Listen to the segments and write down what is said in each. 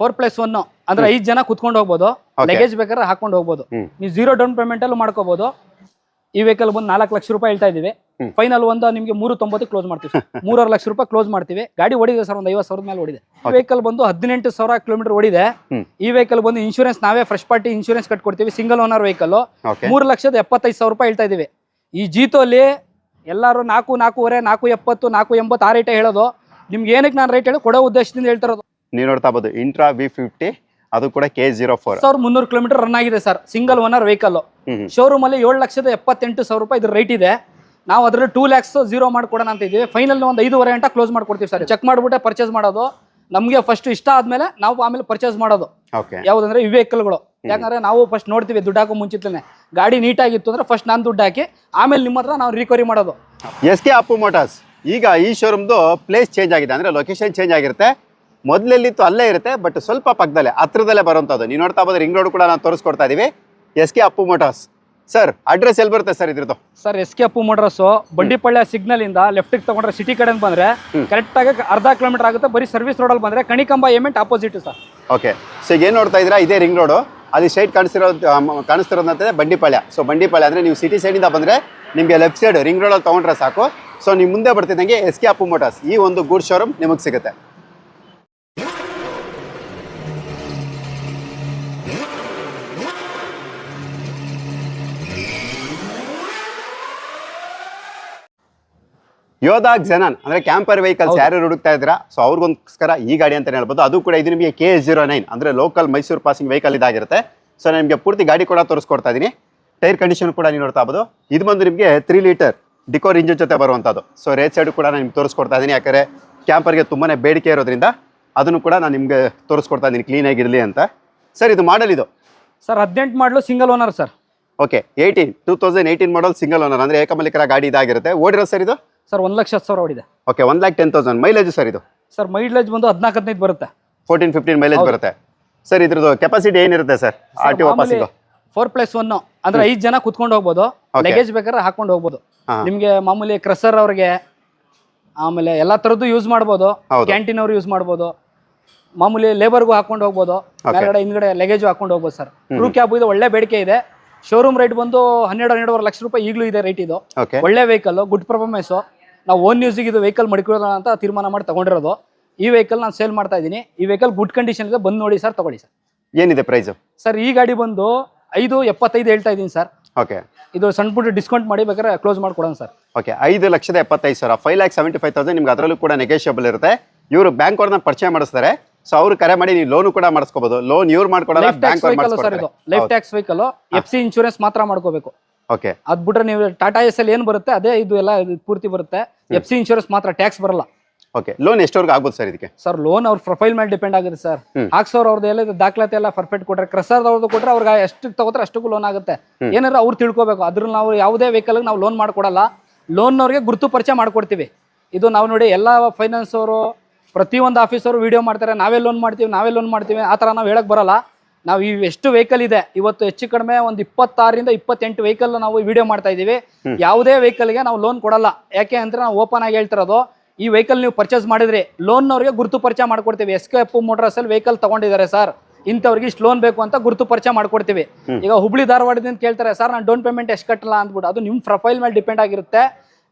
Four plus one ಅಂದ್ರೆ ಐದ್ ಜನ ಕುತ್ಕೊಂಡು ಹೋಗ್ಬೋದು. ಲಗೇಜ್ ಬೇಕಾದ್ರೆ ಹಾಕೊಂಡು ಹೋಗ್ಬೋದು. ನೀವು ಜೀರೋ ಡೌನ್ ಪೇಮೆಂಟ್ ಅಲ್ಲಿ ಮಾಡ್ಕೋಬಹುದು ಈ ವೆಹಿಕಲ್ ಬಂದು ನಾಲ್ಕು ಲಕ್ಷ ರೂಪಾಯಿ ಹೇಳ್ತಾ ಇದೀವಿ ಫೈನಲ್ ಒಂದು ನಿಮಗೆ ಮೂರು ತೊಂಬತ್ತು ಕ್ಲೋಸ್ ಮಾಡ್ತೀವಿ ಮೂರ ಲಕ್ಷ ರೂಪಾಯಿ ಕ್ಲೋಸ್ ಮಾಡ್ತೀವಿ. ಗಾಡಿ ಓಡಿದೆ ಸರ್ ಒಂದು ಐವತ್ತು ಸಾವಿರದ ಮೇಲೆ ಓಡಿದೆ. ಈ ವೆಹಿಕಲ್ ಬಂದು ಹದಿನೆಂಟು ಸಾವಿರ ಕಿಲೋಮೀಟರ್ ಓಡಿದೆ. ಈ ವೆಹಿಕಲ್ ಬಂದು ಇನ್ಶೂರೆನ್ಸ್ ನಾವೇ ಫ್ರೆಶ್ ಪಾರ್ಟಿ ಇನ್ಶೂರೆನ್ಸ್ ಕಟ್ಕೊಡ್ತೀವಿ ಸಿಂಗಲ್ ಓನರ್ ವೆಹಿಕಲ್ ಮೂರು ಲಕ್ಷದ ಎಪ್ಪತ್ತೈದು ಸಾವಿರ ರೂಪಾಯಿ ಹೇಳ್ತಾ ಇದೀವಿ ಈ ಜೀತೋಲಿ ಎಲ್ಲರೂ ನಾಲ್ಕು ನಾಲ್ಕೂವರೆ ನಾಲ್ಕು ಎಪ್ಪತ್ತು ನಾಲ್ಕು ಎಂಬತ್ತು ಆ ರೇಟೇ ಹೇಳೋದು. ನಿಮ್ಗೆ ಏನಕ್ಕೆ ನಾನು ರೇಟ್ ಹೇಳಿ ಕೊಡೋ ಉದ್ದೇಶದಿಂದ ಹೇಳ್ತಿರೋದು ನೀವು ನೋಡ್ತಾ ಬೋದು ಇಂಟ್ರಾ ವಿ ಫಿಫ್ಟಿ ಅದು ಕೂಡ ಕೆ ಜೀರೋ ಫೋರ್ ಸಾವಿರದ ಮುನ್ನೂರು ಕಿಲೋಮೀಟರ್ ರನ್ ಆಗಿದೆ sir single owner vehicle showroom ಅಲ್ಲಿ ಏಳು ಲಕ್ಷದ ಎಪ್ಪತ್ತೆಂಟು ಸಾವಿರ ರೂಪಾಯಿ ಇದ್ರ ರೇಟ್ ಇದೆ. ನಾವು ಅದರಲ್ಲಿ ಟೂ ಲ್ಯಾಕ್ಸ್ ಜೀರೋ ಮಾಡ್ಕೊಡೋಣ ಅಂತ ಇದ್ದೀವಿ. ಫೈನಲ್ ಒಂದು ಐದುವರೆ ಗಂಟೆ ಕ್ಲೋಸ್ ಮಾಡ್ಕೊಡ್ತೀವಿ ಸರ್ ಚೆಕ್ ಮಾಡ್ಬಿಟ್ಟೆ ಪರ್ಚೇಸ್ ಮಾಡೋದು. ನಮಗೆ ಫಸ್ಟ್ ಇಷ್ಟ ಆದ್ಮೇಲೆ ನಾವು ಆಮೇಲೆ ಪರ್ಚೇಸ್ ಮಾಡೋದು. ಓಕೆ ಯಾವ್ದಂದ್ರೆ ಈ ವೆಹಿಕಲ್ಗಳು ಯಾಕಂದ್ರೆ ನಾವು ಫಸ್ಟ್ ನೋಡ್ತೀವಿ ದುಡ್ಡು ಹಾಕೋ ಮುಂಚಿತನೇ ಗಾಡಿ ನೀಟಾಗಿತ್ತು ಅಂದ್ರೆ ಫಸ್ಟ್ ನಾನು ದುಡ್ಡು ಹಾಕಿ ಆಮೇಲೆ ನಿಮ್ಮ ಹತ್ರ ನಾವು ರಿಕವರಿ ಮಾಡೋದು. ಎಸ್ ಕೆ ಅಪ್ಪು ಮೋಟರ್ಸ್ ಈಗ ಈ ಶೋರೂಮ್ದು ಪ್ಲೇಸ್ ಚೇಂಜ್ ಆಗಿದೆ. ಅಂದ್ರೆ ಲೊಕೇಶನ್ ಚೇಂಜ್ ಆಗಿರುತ್ತೆ. ಮೊದಲೆಲ್ಲಿತ್ತು ಅಲ್ಲೇ ಇರುತ್ತೆ ಬಟ್ ಸ್ವಲ್ಪ ಪಕ್ಕದಲ್ಲೇ ಹತ್ರದಲ್ಲೇ ಬರುವಂಥದ್ದು ನೀವು ನೋಡ್ತಾ ಬೋದು ರಿಂಗ್ ರೋಡ್ ಕೂಡ ನಾವು ತೋರಿಸ್ಕೊಡ್ತಾ ಇದೀವಿ. S K Appu motors sir address ಎಲ್ಲಿ ಬರುತ್ತೆ ಸರ್ ಇದ್ರದ್ದು? Sir S K Appu motors Bandipalya signal ಇಂದ ಲೆಫ್ಟ್ ತಗೊಂಡ್ರೆ ಸಿಟಿ ಕಡೆ ಬಂದ್ರೆ ಕರೆಕ್ಟ್ ಆಗಿ ಅರ್ಧ ಕಿಲೋಮೀಟರ್ ಆಗುತ್ತೆ ಬರೀ ಸರ್ವಿಸ್ ರೋಡಲ್ಲಿ ಬಂದ್ರೆ ಕಣಿಕಂಬ ಎಮೆಂಟ್ ಆಪೋಸಿಟ್ ಸರ್ ಓಕೆ ಸೊ ಈಗ ಏನು ನೋಡ್ತಾ ಇದ್ದೀರಾ? ಇದೇ ರಿಂಗ್ ರೋಡು ಅಲ್ಲಿ ಸೈಡ್ ಕಾಣಿಸ್ತಿರೋದು ಅಂತ ಬಂಡಿಪಾಳ್ಯ. ಸೊ ಬಂಡಿಪಾಳ್ಯ ಅಂದರೆ ನೀವು ಸಿಟಿ ಸೈಡಿಂದ ಬಂದರೆ ನಿಮಗೆ ಲೆಫ್ಟ್ ಸೈಡ್ ರಿಂಗ್ ರೋಡಲ್ಲಿ ತೊಗೊಂಡ್ರೆ ಸಾಕು. ಸೊ ನೀವು ಮುಂದೆ ಬರ್ತಿದ್ದಂಗೆ ಎಸ್ ಕೆ ಅಪ್ಪು ಮೋಟಾರ್ಸ್ ಈ ಒಂದು ಗೂಡ್ ಶೋರೂಮ್ ನಿಮಗೆ ಸಿಗುತ್ತೆ. ಯೋಧಾ ಜನನ್ ಅಂದ್ರೆ ಕ್ಯಾಂಪರ್ ವೆಹಿಕಲ್ಸ್ ಯಾರು ಹುಡುಕ್ತಾ ಇದ್ದೀರಾ? ಸೊ ಅವ್ರಿಗೋಸ್ಕರ ಈ ಗಾಡಿ ಅಂತ ಹೇಳ್ಬೋದು. ಅದು ಕೂಡ ಇದು ನಿಮಗೆ ಕೆ ಜೀರೋ ನೈನ್ ಅಂದ್ರೆ ಲೋಕಲ್ ಮೈಸೂರು ಪಾಸಿಂಗ್ ವೆಹಿಕಲ್ ಇದಾಗಿರುತ್ತೆ. ಸೊ ನಾನು ನಿಮಗೆ ಪೂರ್ತಿ ಗಾಡಿ ಕೂಡ ತೋರಿಸ್ಕೊಡ್ತಾ ಇದೀನಿ ಟೈರ್ ಕಂಡೀಷನ್ ಕೂಡ ನೀವು ನೋಡ್ತಾ ಇರ್ಬೋದು. ಇದು ಬಂದು ನಿಮಗೆ ತ್ರೀ ಲೀಟರ್ ಡಿಕೋರ್ ಇಂಜಿನ್ ಜೊತೆ ಬರುವಂಥದ್ದು. ಸೊ ರೇಟ್ ಸೈಡ್ ಕೂಡ ನಾನು ನಿಮ್ಗೆ ತೋರಿಸ್ಕೊಡ್ತಾ ಇದ್ದೀನಿ. ಯಾಕಂದರೆ ಕ್ಯಾಂಪರ್ಗೆ ತುಂಬಾ ಬೇಡಿಕೆ ಇರೋದ್ರಿಂದ ಅದನ್ನು ಕೂಡ ನಾನು ನಿಮಗೆ ತೋರಿಸ್ಕೊಡ್ತಾ ಇದ್ದೀನಿ ಕ್ಲೀನಾಗಿರಲಿ ಅಂತ. ಸರ್ ಇದು ಮಾಡಲ್ ಇದು? ಸರ್ ಹದಿನೆಂಟು model single owner sir okay eighteen two thousand eighteen model single owner ಅಂದರೆ ಏಕಮಲಿಕರ ಗಾಡಿ ಇದಾಗಿರುತ್ತೆ. ಓಡಿರೋ ಸರ್ ಇದು? ಸರ್ ಒಂದು ಲಕ್ಷ ಹತ್ತು ಸಾವಿರ ಹೊಡಿದೆ okay one lakh ten thousand mileage sir ಇದು? ಸರ್ ಮೈಲೇಜ್ ಬಂದು ಹದಿನಾಲ್ಕು ಹದಿನೈದು ಬರುತ್ತೆ ಫೋರ್ಟೀನ್ ಫಿಫ್ಟೀನ್ ಮೈಲೇಜ್ ಬರುತ್ತೆ. ಸರ್ ಇದ್ರದ್ದು ಕೆಪಾಸಿಟಿ ಏನಿರುತ್ತೆ ಸರ್ ಆರ್ ಟಿ ವಾಪಸ್ಸಿಗೆ ಫೋರ್ ಪ್ಲಸ್ ಒನ್ ಅಂದ್ರೆ ಐದು ಜನ ಕುತ್ಕೊಂಡು ಹೋಗ್ಬೋದು. ಲಗೇಜ್ ಬೇಕಾದ್ರೆ ಹಾಕೊಂಡು ಹೋಗ್ಬೋದು. ನಿಮ್ಗೆ ಮಾಮೂಲಿ ಕ್ರಸರ್ ಅವ್ರಿಗೆ ಆಮೇಲೆ ಎಲ್ಲಾ ತರದ್ದು ಯೂಸ್ ಮಾಡ್ಬೋದು. ಕ್ಯಾಂಟೀನ್ ಅವ್ರು ಯೂಸ್ ಮಾಡ್ಬೋದು. ಮಾಮೂಲಿ ಲೇಬರ್ಗೂ ಹಾಕೊಂಡು ಹೋಗ್ಬೋದು. ಮೇಲ್ಗಡೆ ಹಿಂದ್ಗಡೆ ಲಗೇಜ್ ಹಾಕೊಂಡು ಹೋಗ್ಬೋದು ಸರ್ ಟ್ರೂ ಕ್ಯಾಬ್ ಇದು ಒಳ್ಳೆ ಬೇಡಿಕೆ ಇದೆ. ಶೋರೂಮ್ ರೇಟ್ ಬಂದು ಹನ್ನೆರಡು ಹನ್ನೆರಡುವರೆ ಲಕ್ಷ ರೂಪಾಯಿ ಈಗಲೂ ಇದೆ ರೇಟ್ ಇದು. ಒಳ್ಳೆ ವೆಹಿಕಲ್ ಗುಡ್ ಪರ್ಫಾರ್ಮೆನ್ಸ್ ನಾವು ಓನ್ ನ್ಯೂಸಿಗೆ ಇದು ವೆಹಿಕಲ್ ಮಡಿಕೊಳ್ಳೋಣ ಅಂತ ತೀರ್ಮಾನ ಮಾಡಿ ತಗೊಂಡಿರೋದು. ಈ ವೆಹಿಕಲ್ ನಾನು ಸೇಲ್ ಮಾಡ್ತಾ ಇದ್ದೀನಿ. ಈ ವೆಹಿಕಲ್ ಗುಡ್ ಕಂಡೀಷನ್ ಇದೆ ಬಂದು ನೋಡಿ ಸರ್ ತಗೊಳ್ಳಿ ಸರ್ ಏನಿದೆ ಪ್ರೈಸು ಸರ್ ಈ ಗಾಡಿ ಬಂದು ಐದು ಎಪ್ಪತ್ತೈದು ಹೇಳ್ತಾ ಇದ್ದೀನಿ ಸರ್ ಓಕೆ ಇದು ಸಣ್ಣ ಪುಟ್ಟ ಡಿಸ್ಕೌಂಟ್ ಮಾಡಿ ಬೇಕಾದ್ರೆ ಕ್ಲೋಸ್ ಮಾಡ್ಕೊಡೋಣ ಸರ್ ಓಕೆ ಐದು ಲಕ್ಷದ ಎಪ್ಪತ್ತೈದು ಸಾವಿರ. Five lakh seventy five thousand ನಿಮ್ಗೆ ಅದರಲ್ಲೂ ಕೂಡ ನೆಗೋಷಿಯಬಲ್ ಇರುತ್ತೆ. ಇವರು ಬ್ಯಾಂಕ್ ಅವ್ರನ್ನ ಪರಿಚಯ ಮಾಡಿಸ್ತಾರೆ. ಸೊ ಅವ್ರು ಕರೆ ಮಾಡಿ ನೀವು ಲೋನು ಕೂಡ ಮಾಡಿಸ್ಕೋಬಹುದು ಲೋನ್ ಇವ್ರು ಮಾಡ್ಕೊಡಲ್ಲ ಟ್ಯಾಕ್ಸ್ ಬ್ಯಾಂಕ್ ಸರ್ ಇದು. Life tax vehicle F C insurance ಮಾತ್ರ ಮಾಡ್ಕೋಬೇಕು. ಓಕೆ ಅದ್ ಬಿಟ್ರೆ ನೀವು ಟಾಟಾ ಎಸ್ ಎಲ್ ಏನ್ ಬರುತ್ತೆ ಅದೇ ಇದು ಎಲ್ಲ ಪೂರ್ತಿ ಬರುತ್ತೆ. ಎಫ್ ಸಿ ಇನ್ಶೂರೆನ್ಸ್ ಮಾತ್ರ ಟ್ಯಾಕ್ಸ್ ಬರಲ್ಲ. ಓಕೆ ಲೋನ್ ಎಷ್ಟವರೆಗೂ ಆಗ್ಬೋದು ಸರ್ ಇದಕ್ಕೆ? ಸರ್ ಲೋನ್ ಅವ್ರ ಪ್ರೊಫೈಲ್ ಮೇಲೆ ಡಿಪೆಂಡ್ ಆಗುತ್ತೆ ಸರ್. ಹಾಕ್ಸೋರ್ ಅವ್ರದ್ದು ಎಲ್ಲ ದಾಖಲಾತಿ ಎಲ್ಲ ಪರ್ಫೆಕ್ಟ್ ಕೊಟ್ರೆ ಕ್ರಸರ್ ಅವ್ರದ್ದು ಕೊಟ್ರೆ ಅವ್ರಿಗೆ ಎಷ್ಟು ತಗೋತಾರೆ ಅಷ್ಟಕ್ಕೂ ಲೋನ್ ಆಗುತ್ತೆ. ಏನಾರ ಅವ್ರು ತಿಳ್ಕೋಬೇಕು. ಅದ್ರಲ್ಲಿ ನಾವು ಯಾವುದೇ ವೆಹಿಕಲ್ಗೆ ನಾವು ಲೋನ್ ಮಾಡ್ಕೊಡಲ್ಲ. ಲೋನ್ ಅವ್ರಿಗೆ ಗುರುತು ಪರಿಚಯ ಮಾಡ್ಕೊಡ್ತೀವಿ. ಇದು ನಾವು ನೋಡಿ ಎಲ್ಲ ಫೈನಾನ್ಸ್ ಅವರು ಪ್ರತಿಯೊಂದು ಆಫೀಸರು ವಿಡಿಯೋ ಮಾಡ್ತಾರೆ. ನಾವೇ ಲೋನ್ ಮಾಡ್ತೀವಿ ನಾವೇ ಲೋನ್ ಮಾಡ್ತೀವಿ. ಆ ಥರ ನಾವು ಹೇಳಕ್ ಬರಲ್ಲ. ನಾವು ಈ ಎಷ್ಟು ವೆಹಿಕಲ್ ಇದೆ ಇವತ್ತು ಹೆಚ್ಚು ಕಡಿಮೆ ಒಂದು ಇಪ್ಪತ್ತಾರರಿಂದ ಇಪ್ಪತ್ತೆಂಟು ವೆಹಿಕಲ್ ನಾವು ವಿಡಿಯೋ ಮಾಡ್ತಾ ಇದೀವಿ ಯಾವುದೇ ವೆಹಿಕಲ್ಗೆ ನಾವು ಲೋನ್ ಕೊಡಲ್ಲ. ಯಾಕೆ ಅಂದ್ರೆ ನಾವು ಓಪನ್ ಆಗಿ ಹೇಳ್ತಿರೋದು ಈ ವೆಹಿಕಲ್ ನೀವು ಪರ್ಚೇಸ್ ಮಾಡಿದ್ರಿ ಲೋನ್ ಅವ್ರಿಗೆ ಗುರುತು ಪರಿಚಯ ಮಾಡ್ಕೊಡ್ತೀವಿ. ಎಸ್ ಕೆ ಎಫ್ ಮೋಟರ್ಸ್ ಅಲ್ಲಿ ವೆಹಿಕಲ್ ತಗೊಂಡಿದ್ದಾರೆ ಸರ್ ಇಂಥವ್ರಿಗೆ ಇಷ್ಟು ಲೋನ್ ಬೇಕು ಅಂತ ಗುರುತು ಪರಿಚಯ ಮಾಡ್ಕೊಡ್ತೀವಿ. ಈಗ ಹುಬ್ಳಿ ಧಾರವಾಡದಿಂದ ಕೇಳ್ತಾರೆ ಸರ್ ನಾನು ಡೌನ್ ಪೇಮೆಂಟ್ ಎಷ್ಟು ಕಟ್ಟಲ್ಲ ಅಂದ್ಬಿಟ್ಟು ಅದು ನಿಮ್ಮ ಪ್ರೊಫೈಲ್ ಮೇಲೆ ಡಿಪೆಂಡ್ ಆಗಿರುತ್ತೆ.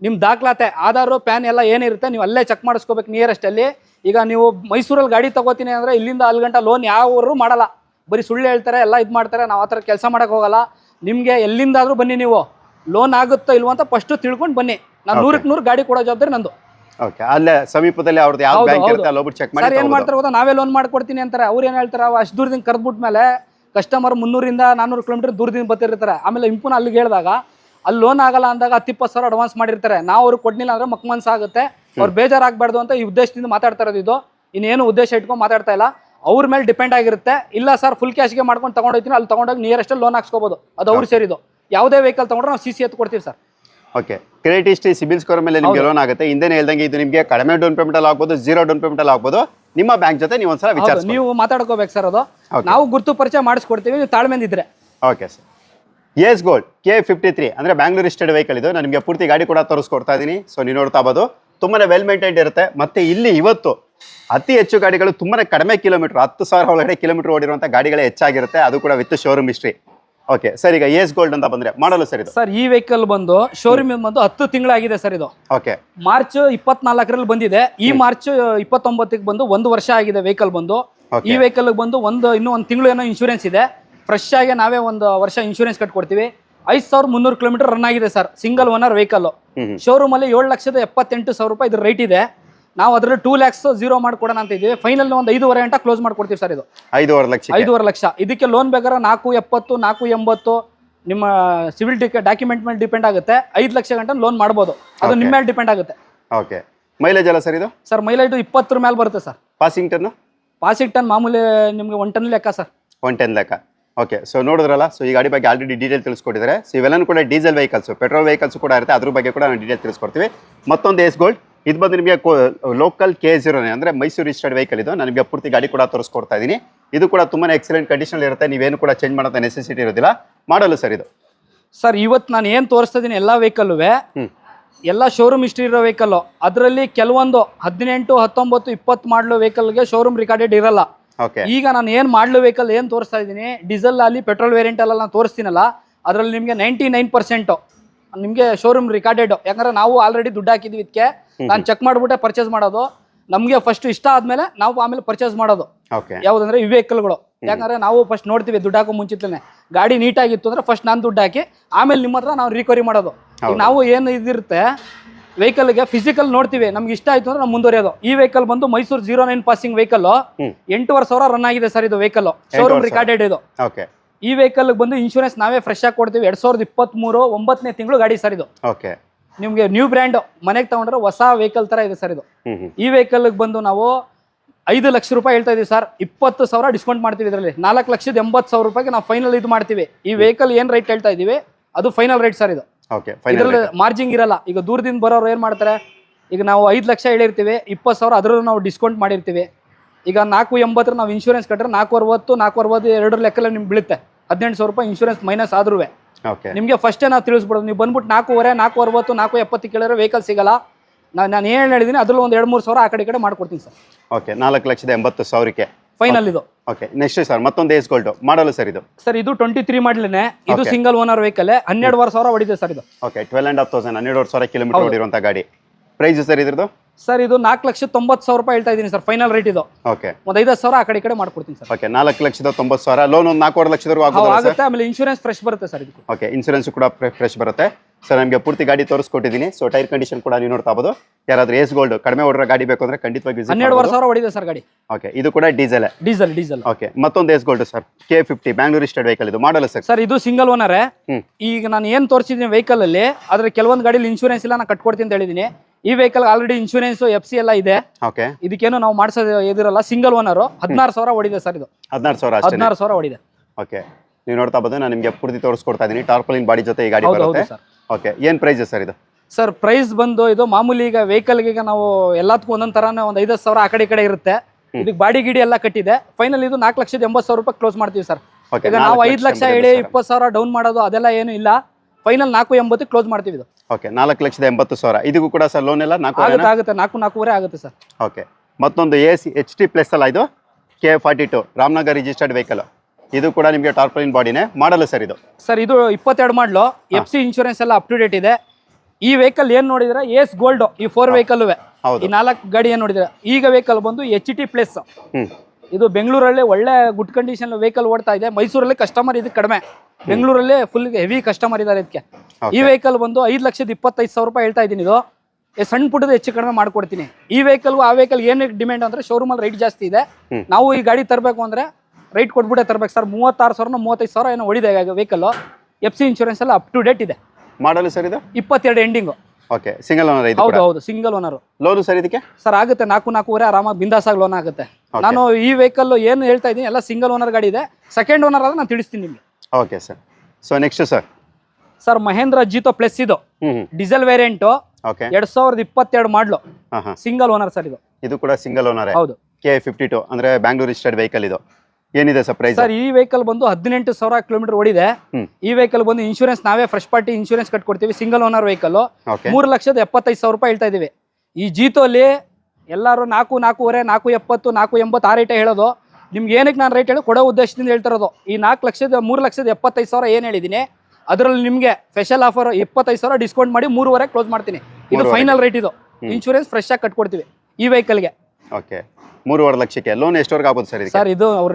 ನಿಮ್ಮ ದಾಖಲಾತೆ ಆಧಾರು ಪ್ಯಾನ್ ಎಲ್ಲ ಏನಿರುತ್ತೆ ನೀವು ಅಲ್ಲೇ ಚೆಕ್ ಮಾಡಿಸ್ಕೋಬೇಕು ನಿಯರೆಸ್ಟ್ ಅಲ್ಲಿ. ಈಗ ನೀವು ಮೈಸೂರಲ್ಲಿ ಗಾಡಿ ತಗೋತೀನಿ ಅಂದ್ರೆ ಇಲ್ಲಿಂದ ಅಲ್ಲಿ ಗಂಟ ಲೋನ್ ಯಾವರು ಮಾಡಲ್ಲ. ಬರೀ ಸುಳ್ಳು ಹೇಳ್ತಾರೆ ಎಲ್ಲ ಇದು ಮಾಡ್ತಾರೆ ನಾವು ಆ ಥರ ಕೆಲಸ ಮಾಡಕ್ ಹೋಗಲ್ಲ. ನಿಮಗೆ ಎಲ್ಲಿಂದಾದರೂ ಬನ್ನಿ ನೀವು. ಲೋನ್ ಆಗುತ್ತೋ ಇಲ್ವೋ ಅಂತ ಫಸ್ಟ್ ತಿಳ್ಕೊಂಡು ಬನ್ನಿ. ನಾನು ನೂರಕ್ಕೆ ನೂರು ಗಾಡಿ ಕೊಡೋ ಜವಾಬ್ದಾರಿ ನಂದು. ಓಕೆ ಅಲ್ಲೇ ಸಮೀಪದಲ್ಲಿ ಅವ್ರದ್ದು ಯಾವ ಬ್ಯಾಂಕ್ ಇರುತ್ತೆ ಅಲ್ಲಿ ಹೋಗ್ಬಿಟ್ಟು ಚೆಕ್ ಸರ್ ಏನು ಮಾಡಿ ಮಾಡ್ತಾರೆ ಗೊತ್ತಾ? ನಾವೇ ಲೋನ್ ಮಾಡ್ಕೊಡ್ತೀನಿ ಅಂತಾರೆ. ಅವ್ರು ಏನು ಹೇಳ್ತಾರೆ? ಅಷ್ಟು ದೂರದಿಂದ ಕರೆದ್ಬಿಟ್ಟ ಮೇಲೆ ಕಸ್ಟಮರ್ ಮುನ್ನೂರಿಂದ ನಾನ್ನೂರು ಕಿಲೋಮೀಟರ್ ದೂರದಿಂದ ಬರ್ತಿರ್ತಾರೆ. ಆಮೇಲೆ ಇಂಪುನ ಅಲ್ಲಿಗೆ ಹೇಳಿದಾಗ ಅಲ್ಲಿ ಲೋನ್ ಆಗಲ್ಲ ಅಂದಾಗ ಹತ್ತಿಪ್ಪತ್ತು ಸಾವಿರ ಅಡ್ವಾನ್ಸ್ ಮಾಡಿರ್ತಾರೆ. ನಾವು ಅವ್ರು ಕೊಡ್ಲಿಲ್ಲ ಅಂದ್ರೆ ಮಕ್ಮನ್ಸ್ ಆಗುತ್ತೆ. ಅವ್ರು ಬೇಜಾರಾಗಬಾರ್ದು ಅಂತ ಈ ಉದ್ದೇಶದಿಂದ ಮಾತಾಡ್ತಾ ಇರೋದು ಇದು. ಇನ್ನೇನು ಉದ್ದೇಶ ಇಟ್ಕೊಂಡು ಮಾತಾಡ್ತಾ ಇಲ್ಲ. ಅವ್ರ ಮೇಲೆ ಡಿಪೆಂಡ್ ಆಗಿರುತ್ತೆ. ಇಲ್ಲ ಸರ್ ಫುಲ್ ಕ್ಯಾಶ್ಗೆ ಮಾಡ್ಕೊಂಡು ತಗೊಂಡೋಗ್ತೀನಿ ಅಲ್ಲಿ ತಗೊಂಡೋಗಿ ನಿಯರೆಸ್ಟ್ ಲೋನ್ ಹಾಕ್ಸ್ಕೋಬಹುದು ಅದು ಅವ್ರು ಸೇರಿದ್ದು. ಯಾವುದೇ ವೆಹಿಕಲ್ ತಗೊಂಡ್ರೆ ನಾವು ಸಿ ಸಿ ಎತ್ತು ಕೊಡ್ತೀವಿ sir okay credit history CIBIL score ಮೇಲೆ ನಿಮಗೆ ಲೋನ್ ಆಗುತ್ತೆ. ಹಿಂದೆ ಹೇಳ್ದಂಗೆ ಇದು ನಿಮಗೆ ಕಡಿಮೆ ಡೌನ್ ಪೇಮೆಂಟ್ ಅಲ್ಲಿ ಆಗ್ಬೋದು ಜೀರೋ ಡೌನ್ ಪೇಮೆಂಟ್ ಅಲ್ಲಿ ಆಗ್ಬೋದು. ನಿಮ್ಮ ಬ್ಯಾಂಕ್ ಜೊತೆ ನೀವು ಒಂದ್ಸಲ ವಿಚಾರ ವಿಚಾರಿಸಿ ನೀವು ಮಾತಾಡ್ಕೋಬೇಕು ಸರ್ ಅದು. ನಾವು ಗುರುತು ಪರಿಚಯ ಮಾಡಿಸ್ಕೊಡ್ತೀವಿ ನೀವು ತಾಳ್ಮೆಯಿಂದ ಇದ್ರೆ okay sir Ace Gold K fifty three ಅಂದ್ರೆ ಬ್ಯಾಂಗ್ಳೂರ್ ಇಸ್ಟೇಟ್ ವೆಹಿಕಲ್ ಇದು. ನಾನು ನಿಮಗೆ ಪೂರ್ತಿ ಗಾಡಿ ಕೂಡ ತೋರಿಸ್ಕೊಡ್ತಾ ಇದ್ದೀನಿ ಸೊ ನೀವು ನೋಡ್ತಾ ಬೋದು ತುಂಬಾ ವೆಲ್ ಮೇಂಟೈನ್ಡ್ ಇರುತ್ತೆ. ಮತ್ತೆ ಇಲ್ಲಿ ಇವತ್ತು ಅತಿ ಹೆಚ್ಚು ಗಾಡಿಗಳು ತುಂಬಾ ಕಡಿಮೆ ಕಿಲೋಮೀಟರ್ ಹತ್ತು ಸಾವಿರ ಒಳಗಡೆ ಕಿಲೋಮೀಟರ್ ಓಡಿರುವಂತ ಗಾಡಿಗಳೇ ಹೆಚ್ಚಾಗಿರುತ್ತೆ. ಅದು ಕೂಡ with showroom history okay sir ಈಗ ಏಸ್ ಗೋಲ್ಡ್ ಅಂತ ಬಂದ್ರೆ ಮಾಡಲು ಸರ್ ಇದು? ಸರ್ ಈ ವೆಹಿಕಲ್ ಬಂದು ಶೋರೂಮ್ ಬಂದು ಹತ್ತು ತಿಂಗಳಾಗಿದೆ ಸರ್ ಇದು. ಓಕೆ ಮಾರ್ಚ್ ಇಪ್ಪತ್ನಾಲ್ಕರಲ್ಲಿ ಬಂದಿದೆ. ಈ ಮಾರ್ಚ್ ಇಪ್ಪತ್ತೊಂಬತ್ತಿಗೆ ಬಂದು ಒಂದು ವರ್ಷ ಆಗಿದೆ ವೆಹಿಕಲ್ ಬಂದು. ಈ ವೆಹಿಕಲ್ ಬಂದು ಒಂದು ಇನ್ನೂ ಒಂದು ತಿಂಗಳು ಏನೋ ಇನ್ಶೂರೆನ್ಸ್ ಇದೆ. ಫ್ರೆಶ್ ಆಗಿ ನಾವೇ ಒಂದು ವರ್ಷ ಇನ್ಶೂರೆನ್ಸ್ ಕಟ್ಕೊಡ್ತೀವಿ. ಐದು ಸಾವಿರದ ಮುನ್ನೂರು ಕಿಲೋಮೀಟರ್ ರನ್ ಆಗಿದೆ sir single owner vehicle. Showroom ಅಲ್ಲಿ ಏಳು ಲಕ್ಷದ ಎಪ್ಪತ್ತೆಂಟು ಸಾವಿರ ರೂಪಾಯಿ ಇದ್ರ ರೇಟ್ ಇದೆ. ನಾವು ಅದರಲ್ಲಿ ಟೂ ಲ್ಯಾಕ್ಸ್ ಜೀರೋ ಮಾಡ್ಕೊಡೋಣ ಅಂತ ಇದ್ದೀವಿ. ಫೈನಲ್ ಒಂದು ಐದುವರೆ ಗಂಟೆ ಕ್ಲೋಸ್ ಮಾಡ್ಕೊಡ್ತೀವಿ ಸರ್ ಇದು. ಐದೂವರೆ ಲಕ್ಷ ಐದೂವರೆ ಲಕ್ಷ. ಇದಕ್ಕೆ ಲೋನ್ ಬೇಕಾದ್ರೆ ನಾಲ್ಕು ಎಪ್ಪತ್ತು ನಾಲ್ಕು ಎಂಬತ್ತು ನಿಮ್ಮ ಸಿವಿಲ್ ಡಾಕ್ಯುಮೆಂಟ್ ಮೇಲೆ ಡಿಪೆಂಡ್ ಆಗುತ್ತೆ. ಐದು ಲಕ್ಷ ಗಂಟೆ ಲೋನ್ ಮಾಡ್ಬೋದು. ಅದು ನಿಮ್ಮ ಮೇಲೆ ಡಿಪೆಂಡ್ ಆಗುತ್ತೆ. ಓಕೆ ಮೈಲೇಜ್ ಅಲ್ಲ ಸರ್ ಇದು? ಸರ್ ಮೈಲೇಜ್ ಇಪ್ಪತ್ತರ ಮೇಲೆ ಬರುತ್ತೆ sir. Passing ton passing ton ಮಾಮೂಲಿ ನಿಮಗೆ ಒನ್ ಟನ್ ಲೆಕ್ಕ ಸರ್. ಒನ್ ಟೆನ್ ಲೆಕ್ಕ. ಓಕೆ ಸೊ ನೋಡಿದ್ರಲ್ಲ? ಸೊ ಈ ಗಾಡಿ ಬಗ್ಗೆ ಆಲ್ರೆಡಿ ಡೀಟೇಲ್ ತಿಳಿಸ್ಕೊಟ್ಟಿದ್ದಾರೆ. ಸೊ ಇವೆಲ್ಲನೂ ಕೂಡ ಡೀಸೆಲ್ ವೆಹಿಕಲ್ಸ್ ಪೆಟ್ರೋಲ್ ವೆಹಿಕಲ್ಸ್ ಕೂಡ ಇರುತ್ತೆ. ಅದ್ರ ಬಗ್ಗೆ ಕೂಡ ನಾನು ಡೀಟೇಲ್ ತಿಳಿಸ್ಕೊಡ್ತೀವಿ. ಮತ್ತೊಂದು ಎಸ್ ಗೋಲ್ಡ್ ಇದು ಬಂದು ನಿಮಗೆ ಲೋಕಲ್ ಕೆ ಜೀರೋನೇ ಅಂದರೆ ಮೈಸೂರು ರಿಜಿಸ್ಟರ್ಡ್ ವೆಹಿಕಲ್ ಇದು. ನಾನು ನಿಮಗೆ ಪೂರ್ತಿ ಗಾಡಿ ಕೂಡ ತೋರಿಸ್ಕೊಡ್ತಾ ಇದ್ದೀನಿ. ಇದು ಕೂಡ ತುಂಬಾ ಎಕ್ಸಲೆಂಟ್ ಕಂಡೀಷನ್ ಇರುತ್ತೆ. ನೀವೇನು ಕೂಡ ಚೇಂಜ್ ಮಾಡೋದ ನೆಸೆಸಿಟಿ ಇರೋದಿಲ್ಲ. ಮಾಡಲು ಸರ್ ಇದು? ಸರ್ ಇವತ್ತು ನಾನು ಏನು ತೋರಿಸ್ತಾ ಇದ್ದೀನಿ ಎಲ್ಲ ವೆಹಿಕಲ್ವೇ ಎಲ್ಲ ಶೋರೂಮ್ ಇಷ್ಟ ಇರೋ ವೆಹಿಕಲ್ಲು ಅದರಲ್ಲಿ ಕೆಲವೊಂದು ಹದಿನೆಂಟು ಹತ್ತೊಂಬತ್ತು ಇಪ್ಪತ್ತು ಮಾಡಲು ವೆಹಿಕಲ್ಗೆ ಶೋರೂಮ್ ರಿಕಾರ್ಡೆಡ್ ಇರಲ್ಲ. ಓಕೆ ಈಗ ನಾನು ಏನು ಮಾಡಲು ವೆಹಿಕಲ್ ಏನು ತೋರಿಸ್ತಾ ಇದ್ದೀನಿ ಡೀಸೆಲ್ ಅಲ್ಲಿ ಪೆಟ್ರೋಲ್ ವೇರಿಯಂಟ್ ಎಲ್ಲ ನಾನು ತೋರಿಸ್ತೀನಲ್ಲ ಅದರಲ್ಲಿ ನಿಮಗೆ ನೈಂಟಿ ನೈನ್ ಪರ್ಸೆಂಟು ನಿಮಗೆ ಶೋರೂಮ್ ರಿಕಾರ್ಡೆಡ್ ಯಾಕಂದ್ರೆ ನಾವು ಆಲ್ರೆಡಿ ದುಡ್ಡು ಹಾಕಿದ್ವಿ ಇದಕ್ಕೆ ನಾನು ಚೆಕ್ ಮಾಡಿಬಿಟ್ಟೆ ಪರ್ಚೇಸ್ ಮಾಡೋದು. ನಮಗೆ ಫಸ್ಟ್ ಇಷ್ಟ ಆದಮೇಲೆ ನಾವು ಆಮೇಲೆ ಪರ್ಚೇಸ್ ಮಾಡೋದು. ಯಾವುದಂದ್ರೆ ಈ ವೆಹಿಕಲ್ಗಳು ಯಾಕಂದ್ರೆ ನಾವು ಫಸ್ಟ್ ನೋಡ್ತೀವಿ ದುಡ್ಡು ಹಾಕೋ ಮುಂಚಿತನೇ ಗಾಡಿ ನೀಟಾಗಿತ್ತು ಅಂದ್ರೆ ಫಸ್ಟ್ ನಾನು ದುಡ್ಡು ಹಾಕಿ ಆಮೇಲೆ ನಿಮ್ಮ ಹತ್ರ ನಾವು ರಿಕವರಿ ಮಾಡೋದು. ನಾವು ಏನು ಇದಿರುತ್ತೆ ವೆಹಿಕಲ್ಗೆ ಫಿಸಿಕಲ್ ನೋಡ್ತೀವಿ. ನಮ್ಗೆ ಇಷ್ಟ ಆಯ್ತು ಅಂದ್ರೆ ನಾವು ಮುಂದುವರಿಯೋದು. ಈ ವೆಹಿಕಲ್ ಬಂದು Mysuru zero nine passing vehicle ಎಂಟುವರೆ ಸಾವಿರ ರನ್ ಆಗಿದೆ ಸರ್ ಇದು ವೆಹಿಕಲ್ ಶೋರೂಮ್ ರಿಕಾರ್ಡೆಡ್ ಇದು. ಈ ವೆಹಿಕಲ್ ಬಂದು ಇನ್ಶೂರೆನ್ಸ್ ನಾವೇ ಫ್ರೆಶ್ ಆಗಿ ಕೊಡ್ತೀವಿ. ಎರಡ್ ಸಾವಿರದ ಇಪ್ಪತ್ತ್ ಮೂರು ಒಂಬತ್ತನೇ ತಿಂಗಳು ಗಾಡಿ ಸರ್ ಇದು. ಓಕೆ ನಿಮಗೆ ನ್ಯೂ ಬ್ರ್ಯಾಂಡ್ ಮನೆಗೆ ತಗೊಂಡ್ರೆ ಹೊಸ ವೆಹಿಕಲ್ ತರ ಇದೆ ಸರ್ ಇದು. ಈ ವೆಹಿಕಲ್ ಬಂದು ನಾವು ಐದು ಲಕ್ಷ ರೂಪಾಯಿ ಹೇಳ್ತಾ ಇದೀವಿ ಸರ್ ಇಪ್ಪತ್ತು ಸಾವಿರ ಡಿಸ್ಕೌಂಟ್ ಮಾಡ್ತೀವಿ ಇದರಲ್ಲಿ. ನಾಲ್ಕು ಲಕ್ಷದ ಎಂಬತ್ತು ಸಾವಿರ ರೂಪಾಯಿಗೆ ನಾವು ಫೈನಲ್ ಇದು ಮಾಡ್ತೀವಿ. ಈ ವೆಹಿಕಲ್ ಏನ್ ರೇಟ್ ಹೇಳ್ತಾ ಇದೀವಿ? ಅದು ಫೈನಲ್ ರೇಟ್ ಸರ್ ಇದು. ಇದರಲ್ಲಿ ಮಾರ್ಜಿಂಗ್ ಇರಲ್ಲ. ಈಗ ದೂರದಿಂದ ಬರೋರು ಏನ್ ಮಾಡ್ತಾರೆ? ಈಗ ನಾವು ಐದು ಲಕ್ಷ ಹೇಳಿರ್ತೀವಿ ಇಪ್ಪತ್ತು ಸಾವಿರ ಅದರಲ್ಲೂ ನಾವು ಡಿಸ್ಕೌಂಟ್ ಮಾಡಿರ್ತೀವಿ. ಈಗ ನಾಲ್ಕು ಎಂಬತ್ತರ ನಾವು ಇನ್ಶೂರೆನ್ಸ್ ಕಟ್ಟರೆ ನಾಲ್ಕು ಅರವತ್ತು ನಾಲ್ಕು ಅರವತ್ತು ಎರಡರ ಲೆಕ್ಕಲ್ಲಿ ನಿಮ್ಗೆ ಬೀಳುತ್ತೆ. ಹದಿನೆಂಟು ಸಾವಿರ ರೂಪಾಯಿ ಇನ್ಶೂರೆನ್ಸ್ ಮೈನಸ್ ಆದ್ರೂ ನಿಮಗೆ ಫಸ್ಟ್ ನಾವು ತಿಳಿಸ್ಬಿಡೋದು ನೀವು ಬಂದ್ಬಿಟ್ಟು ನಾಲ್ಕೂವರೆ ನಾಲ್ಕು ಅರವತ್ತು ನಾಲ್ಕು ಎಪ್ಪತ್ತು ಕೇಳಿದ್ರೆ ವೆಹಿಕಲ್ ಸಿಗಲ್ಲ. ನಾನು ನಾನು ಏನು ಹೇಳಿದ್ದೀನಿ ಅದ್ರಲ್ಲಿ ಒಂದು ಎರಡು ಮೂರು ಸಾವಿರ ಆ ಕಡೆ ಕಡೆ ಮಾಡ್ಕೊಡ್ತೀನಿ ಸರ್. ಓಕೆ ನಾಲ್ಕು ಲಕ್ಷದ ಎಂಬತ್ತು ಸಾವಿರಕ್ಕೆ. ಫೈನಲ್ ಇದು. ಓಕೆ ನೆಕ್ಸ್ಟ್ ಸರ್ ಮತ್ತೊಂದು ಏಸ್ ಗೋಲ್ಡ್ ಮಾಡಲ್ಲ ಸರ್ ಇದು? ಸರ್ ಇದು ಟ್ವೆಂಟಿ ತ್ರೀ ಮಾಡಲೇ ಇದು ಸಿಂಗಲ್ ಓನರ್ ವೆಹಿಕಲ್ ಹನ್ನೆರಡುವರೆ ಸಾವಿರ ಹೊಡಿದೆ ಸರ್ ಇದು. Okay twelve and half thousand ಹನ್ನೆರಡು ಸಾವಿರ ಕಿಲೋಮೀಟರ್ ಹೊಡಿರುವಂಥ ಗಾಡಿ. ಪ್ರೈಸ್ ಸರ್ ಇದ್ರದ್ದು? ಸರ್ ಇದು ನಾಲ್ಕು ಲಕ್ಷ ತೊಂಬತ್ತು ಸಾವಿರ ರೂಪಾಯಿ ಹೇಳ್ತಾ ಇದ್ದೀನಿ ಸರ್ ಫೈನಲ್ ರೇಟ್ ಇದು. ಓಕೆ ಒಂದು ಐದು ಸಾವಿರ ಆ ಕಡೆ ಈ ಕಡೆ ಮಾಡ್ಕೊಡ್ತೀನಿ ಸರ್. ಓಕೆ ನಾಲ್ಕು ಲಕ್ಷದ ತೊಂಬತ್ತು ಸಾವಿರ. ಲೋನ್ ಒಂದು ನಾಲ್ಕೂವರೆ ಲಕ್ಷದವರೆಗೂ ಹೌದು ಆಗುತ್ತೆ ಆಮೇಲೆ ಇನ್ಶೂರೆನ್ಸ್ ಫ್ರೆಶ್ ಬರುತ್ತೆ ಸರ್ ಇದು ಓಕೆ ಇನ್ಸೂರೆನ್ಸ್ ಕೂಡ ಫ್ರೆಶ್ ಬರುತ್ತೆ. ಸರ್ ನಮಗೆ ಪೂರ್ತಿ ಗಾಡಿ ತೋರಿಸ್ಕೊಟ್ಟಿದ್ದೀನಿ. ಸೊ ಟೈರ್ ಕಂಡೀಷನ್ ಕೂಡ ನೀವು ನೋಡ್ತಾ ಯಾರಾದ್ರೂ ಏಸ್ ಗೋಲ್ಡ್ ಕಡಿಮೆ ಓಡ್ರ ಗಾಡಿ ಬೇಕು ಅಂದ್ರೆ ಖಂಡಿತವಾಗಿ ಹನ್ನೆರಡು ಹನ್ನೆರಡುವರೆ ಸಾವಿರ ಹೊಡಿದೆ ಸರ್ ಗಾಡಿ. ಓಕೆ ಇದು ಕೂಡ ಡೀಸೆಲ್ ಡೀಸೆಲ್ ಡೀಸೆಲ್ ಓಕೆ ಮತ್ತೊಂದು Ace Gold sir. K fifty Bangalore state vehicle ಇದು. Model sir. ಸರ್ ಇದು ಸಿಂಗಲ್ ಓನರೇ ಹ್ಮ್. ಈಗ ನಾನು ಏನ್ ತೋರಿಸಿದ್ದೀನಿ ವೆಹಿಕಲ್ ಅಲ್ಲಿ ಆದ್ರೆ ಕೆಲವೊಂದು ಗಾಡಿಲಿ ಇನ್ಶೂರೆನ್ಸ್ ಇಲ್ಲ ನಾನು ಕಟ್ಕೊಡ್ತೀನಿ ಅಂತ ಹೇಳಿದ್ದೀನಿ. ಈ vehicle already insurance F C ಎಲ್ಲ ಇದೆ. ಓಕೆ ಇದಕ್ಕೇನು ನಾವು ಮಾಡಿಸೋದು ಎದಿರಲ್ಲ ಸಿಂಗಲ್ ಓನರ್ ಹದಿನಾರು ಸಾವಿರ ಹೊಡಿದೆ ಸರ್ ಇದು. ಹದಿನಾರು ಸಾವಿರ ಅಷ್ಟೇ ಹದಿನಾರು ಸಾವಿರ ಹೊಡಿದೆ ಓಕೆ ನೀವು ನೋಡ್ತಾ ಬಂದ್ರೆ ನಾನು ನಿಮಗೆ ಪೂರ್ತಿ ತೋರಿಸ್ಕೊಡ್ತಾ ಇದ್ದೀನಿ ಟಾರ್ಪಲಿನ್ ಬಾಡಿ ಜೊತೆ ಈ ಗಾಡಿ ಹೌದು ಹೌದು ಬರುತ್ತೆ ಸರ್. ಓಕೆ ಏನು ಪ್ರೈಸ್ ಸರ್ ಇದು? ಸರ್ ಪ್ರೈಸ್ ಬಂದು ಇದು ಮಾಮೂಲಿ ಈಗ ವೆಹಿಕಲ್ ಈಗ ನಾವು ಎಲ್ಲದಕ್ಕೂ ಒಂದೊಂದು ತರಾನೇ ಒಂದು ಐದು ಸಾವಿರ ಆ ಕಡೆ ಈ ಕಡೆ ಇರುತ್ತೆ. ಇದಕ್ಕೆ ಬಾಡಿ ಗಿಡಿ ಎಲ್ಲ ಕಟ್ಟಿದೆ. ಫೈನಲ್ ಇದು ನಾಲ್ಕು ಲಕ್ಷದ ಎಂಬತ್ತು ಸಾವಿರ ರೂಪಾಯಿ ಕ್ಲೋಸ್ ಮಾಡ್ತೀವಿ ಸರ್. ಓಕೆ ಈಗ ನಾವು ಐದು ಲಕ್ಷ ಹೇಳಿ ಇಪ್ಪತ್ತು ಸಾವಿರ ಡೌನ್ ಮಾಡೋದು ಅದೆಲ್ಲ ಏನು ಇಲ್ಲ. ಫೈನಲ್ ನಾಲ್ಕು ಎಂಬತ್ತು ಕ್ಲೋಸ್ ಮಾಡ್ತೀವಿ ಇದು. ಓಕೆ ನಾಲ್ಕು ಲಕ್ಷದ ಎಂಬತ್ತು ಸಾವಿರ. ಇದಕ್ಕೂ ಕೂಡ ಸರ್ ಲೋನ್ ಎಲ್ಲ ನಾಲ್ಕು ಆಗುತ್ತೆ ಆಗುತ್ತೆ. ನಾಲ್ಕು ನಾಲ್ಕೂವರೆ ಆಗುತ್ತೆ ಸರ್. ಓಕೆ ಮತ್ತೊಂದು Ace H T plus ಅಲ್ಲ ಇದು? K forty two Ramanagar registered vehicle ಇದು ಕೂಡ ನಿಮಗೆ ಟಾರ್ಪಲಿನ್ ಬಾಡಿನೇ ಮಾಡಲ್ಲ ಸರ್ ಇದು? ಸರ್ ಇದು ಇಪ್ಪತ್ತೆರಡು ಮಾಡಲು. ಎಫ್ ಸಿ ಇನ್ಶೂರೆನ್ಸ್ ಎಲ್ಲ ಅಪ್ ಟು ಡೇಟ್ ಇದೆ. ಈ ವೆಹಿಕಲ್ ಏನು ನೋಡಿದ್ರೆ ಎಸ್ ಗೋಲ್ಡ್ ಈ ಫೋರ್ ವೆಹಿಕಲ್ವೇ ಹೌದು. ಈ ನಾಲ್ಕು ಗಾಡಿ ಏನು ನೋಡಿದ್ರೆ ಈಗ ವೆಹಿಕಲ್ ಬಂದು ಎಚ್ ಟಿ ಪ್ಲಸ್ ಇದು ಬೆಂಗಳೂರಲ್ಲಿ ಒಳ್ಳೆ ಗುಡ್ ಕಂಡೀಷನ್ ವೆಹಿಕಲ್ ಓಡ್ತಾ ಇದೆ. ಮೈಸೂರಲ್ಲಿ ಕಸ್ಟಮರ್ ಇದು ಕಡಿಮೆ. ಬೆಂಗಳೂರಲ್ಲಿ ಫುಲ್ ಹೆವಿ ಕಸ್ಟಮರ್ ಇದ್ದಾರೆ ಇದಕ್ಕೆ. ಈ ವೆಹಿಕಲ್ ಬಂದು ಐದು ಲಕ್ಷದ ಇಪ್ಪತ್ತೈದು ಸಾವಿರ ರೂಪಾಯಿ ಹೇಳ್ತಾ ಇದ್ದೀನಿ ಇದು. ಸಣ್ಣ ಪುಟ್ಟದ ಹೆಚ್ಚು ಕಡಿಮೆ ಮಾಡ್ಕೊಡ್ತೀನಿ. ಈ ವೆಹಿಕಲ್ ಆ ವೆಹಿಕಲ್ ಏನಕ್ಕೆ ಡಿಮ್ಯಾಂಡ್ ಅಂದ್ರೆ ಶೋರೂಮ್ ಅಲ್ಲಿ ರೈಟ್ ಜಾಸ್ತಿ ಇದೆ. ನಾವು ಈ ಗಾಡಿ ತರಬೇಕು ಅಂದ್ರೆ ರೈಟ್ ಕೊಟ್ಬಿಟ್ಟೆ ತರಬೇಕು ಸರ್. ಮೂವತ್ತಾರು ಸಾವಿರ ಮೂವತ್ತೈದು ಸಾವಿರ ಏನೋ ಹೊಡಿದೆ ವೆಹಿಕಲ್ ಎಫ್ ಸಿ ಇನ್ಶೂರೆನ್ಸ್ ಎಲ್ಲ ಅಪ್ ಟು ಡೇಟ್ ಇದೆ. ಮಾಡಲು ಸರ್ ಇದು? ಇಪ್ಪತ್ತೆರಡು ಎಂಡಿಂಗು ಓಕೆ ಸಿಂಗಲ್ ಓನರ್ ಇದು ಹೌದು ಹೌದು. ಸಿಂಗಲ್ ಓನರ್ ಲೋನ್ ಸರ್ ಇದಕ್ಕೆ? ಸರ್ ಆಗುತ್ತೆ. ನಾಲ್ಕು ನಾಲ್ಕೂವರೆ ಆರಾಮಾಗಿ ಬಿಂದಾಸಾಗಿ ಲೋನ್ ಆಗುತ್ತೆ. ನಾನು ಈ ವೆಹಿಕಲ್ ಏನು ಹೇಳ್ತಾ ಇದ್ದೀನಿ ಎಲ್ಲ ಸಿಂಗಲ್ ಓನರ್ ಗಾಡಿ ಇದೆ. ಸೆಕೆಂಡ್ ಓನರ್ ಆದ್ರೆ ನಾನು ತಿಳಿಸ್ತೀನಿ ನಿಮಗೆ. Okay sir so next sir sir Mahindra Jeeto plus ಇದು. ಡೀಸೆಲ್ ವೇರಿಯಂಟ್ ಓಕೆ ಎರಡ್ ಸಾವಿರದ ಇಪ್ಪತ್ತೆರಡು ಮಾಡ್ಲು ಹಾಂ ಹಾಂ ಸಿಂಗಲ್ ಓನರ್ ಸರ್ ಇದು. ಇದು ಕೂಡ ಸಿಂಗಲ್ ಓನರ್ ಹೌದು. ಕೆ ಫಿಫ್ಟಿ ಟು ಅಂದ್ರೆ ಬ್ಯಾಂಗ್ಳೂರ್ ರಿಜಿಸ್ಟರ್ಡ್ ವೆಹಿಕಲ್ ಇದು. ಏನಿದೆ ಸರ್ ಪ್ರೈಸ್ ಸರ್ ಈ ವೆಹಿಕಲ್ ಬಂದು ಹದಿನೆಂಟು ಸಾವಿರ ಕಿಲೋಮೀಟರ್ ಓಡಿದೆ. ಹ್ಮ್. ಈ ವೆಹಿಕಲ್ ಬಂದು ಇನ್ಶೂರೆನ್ಸ್ ನಾವೇ ಫ್ರೆಶ್ ಪಾರ್ಟಿ ಇನ್ಶೂರೆನ್ಸ್ ಕಟ್ಕೊಡ್ತೀವಿ ಸಿಂಗಲ್ ಓನರ್ ವೆಹಿಕಲ್ ಓಕೆ ಮೂರು ಲಕ್ಷದ ಎಪ್ಪತ್ತೈದು ಸಾವಿರ ರೂಪಾಯಿ ಹೇಳ್ತಾ ಇದೀವಿ. ಈ ಅಲ್ಲಿ ಎಲ್ಲರೂ ನಾಲ್ಕು ನಾಲ್ಕೂವರೆ ನಾಲ್ಕು ಎಪ್ಪತ್ತು ನಾಲ್ಕು ಎಂಬತ್ತು ಆ ರೇಟೇ ಹೇಳೋದು. ನಿಮ್ಗೆ ಏನಕ್ಕೆ ನಾನು ರೇಟ್ ಹೇಳಿ? ಕೊಡೋ ಉದ್ದೇಶದಿಂದ ಹೇಳ್ತಿರೋದು ಈ ನಾಲ್ಕು ಲಕ್ಷದ ಮೂರು ಲಕ್ಷದ ಎಪ್ಪತ್ತೈದು ಸಾವಿರ ಏನು ಹೇಳಿದ್ದೀನಿ ಅದರಲ್ಲಿ ನಿಮಗೆ ಸ್ಪೆಷಲ್ ಆಫರ್ ಎಪ್ಪತ್ತೈದು ಸಾವಿರ ಡಿಸ್ಕೌಂಟ್ ಮಾಡಿ ಮೂರುವರೆ ಕ್ಲೋಸ್ ಮಾಡ್ತೀನಿ. ಇದು ಫೈನಲ್ ರೇಟ್ ಇದು. ಇನ್ಶೂರೆನ್ಸ್ ಫ್ರೆಶ್ ಆಗಿ ಕಟ್ಕೊಡ್ತೀವಿ ಈ ವೆಹಿಕಲ್ಗೆ ಓಕೆ ಮೂರುವರೆ ಲಕ್ಷಕ್ಕೆ. ಲೋನ್ ಎಷ್ಟವರೆಗೆ ಆಗ್ಬೋದು ಸರ್ ಸರ್ ಇದು ಅವ್ರ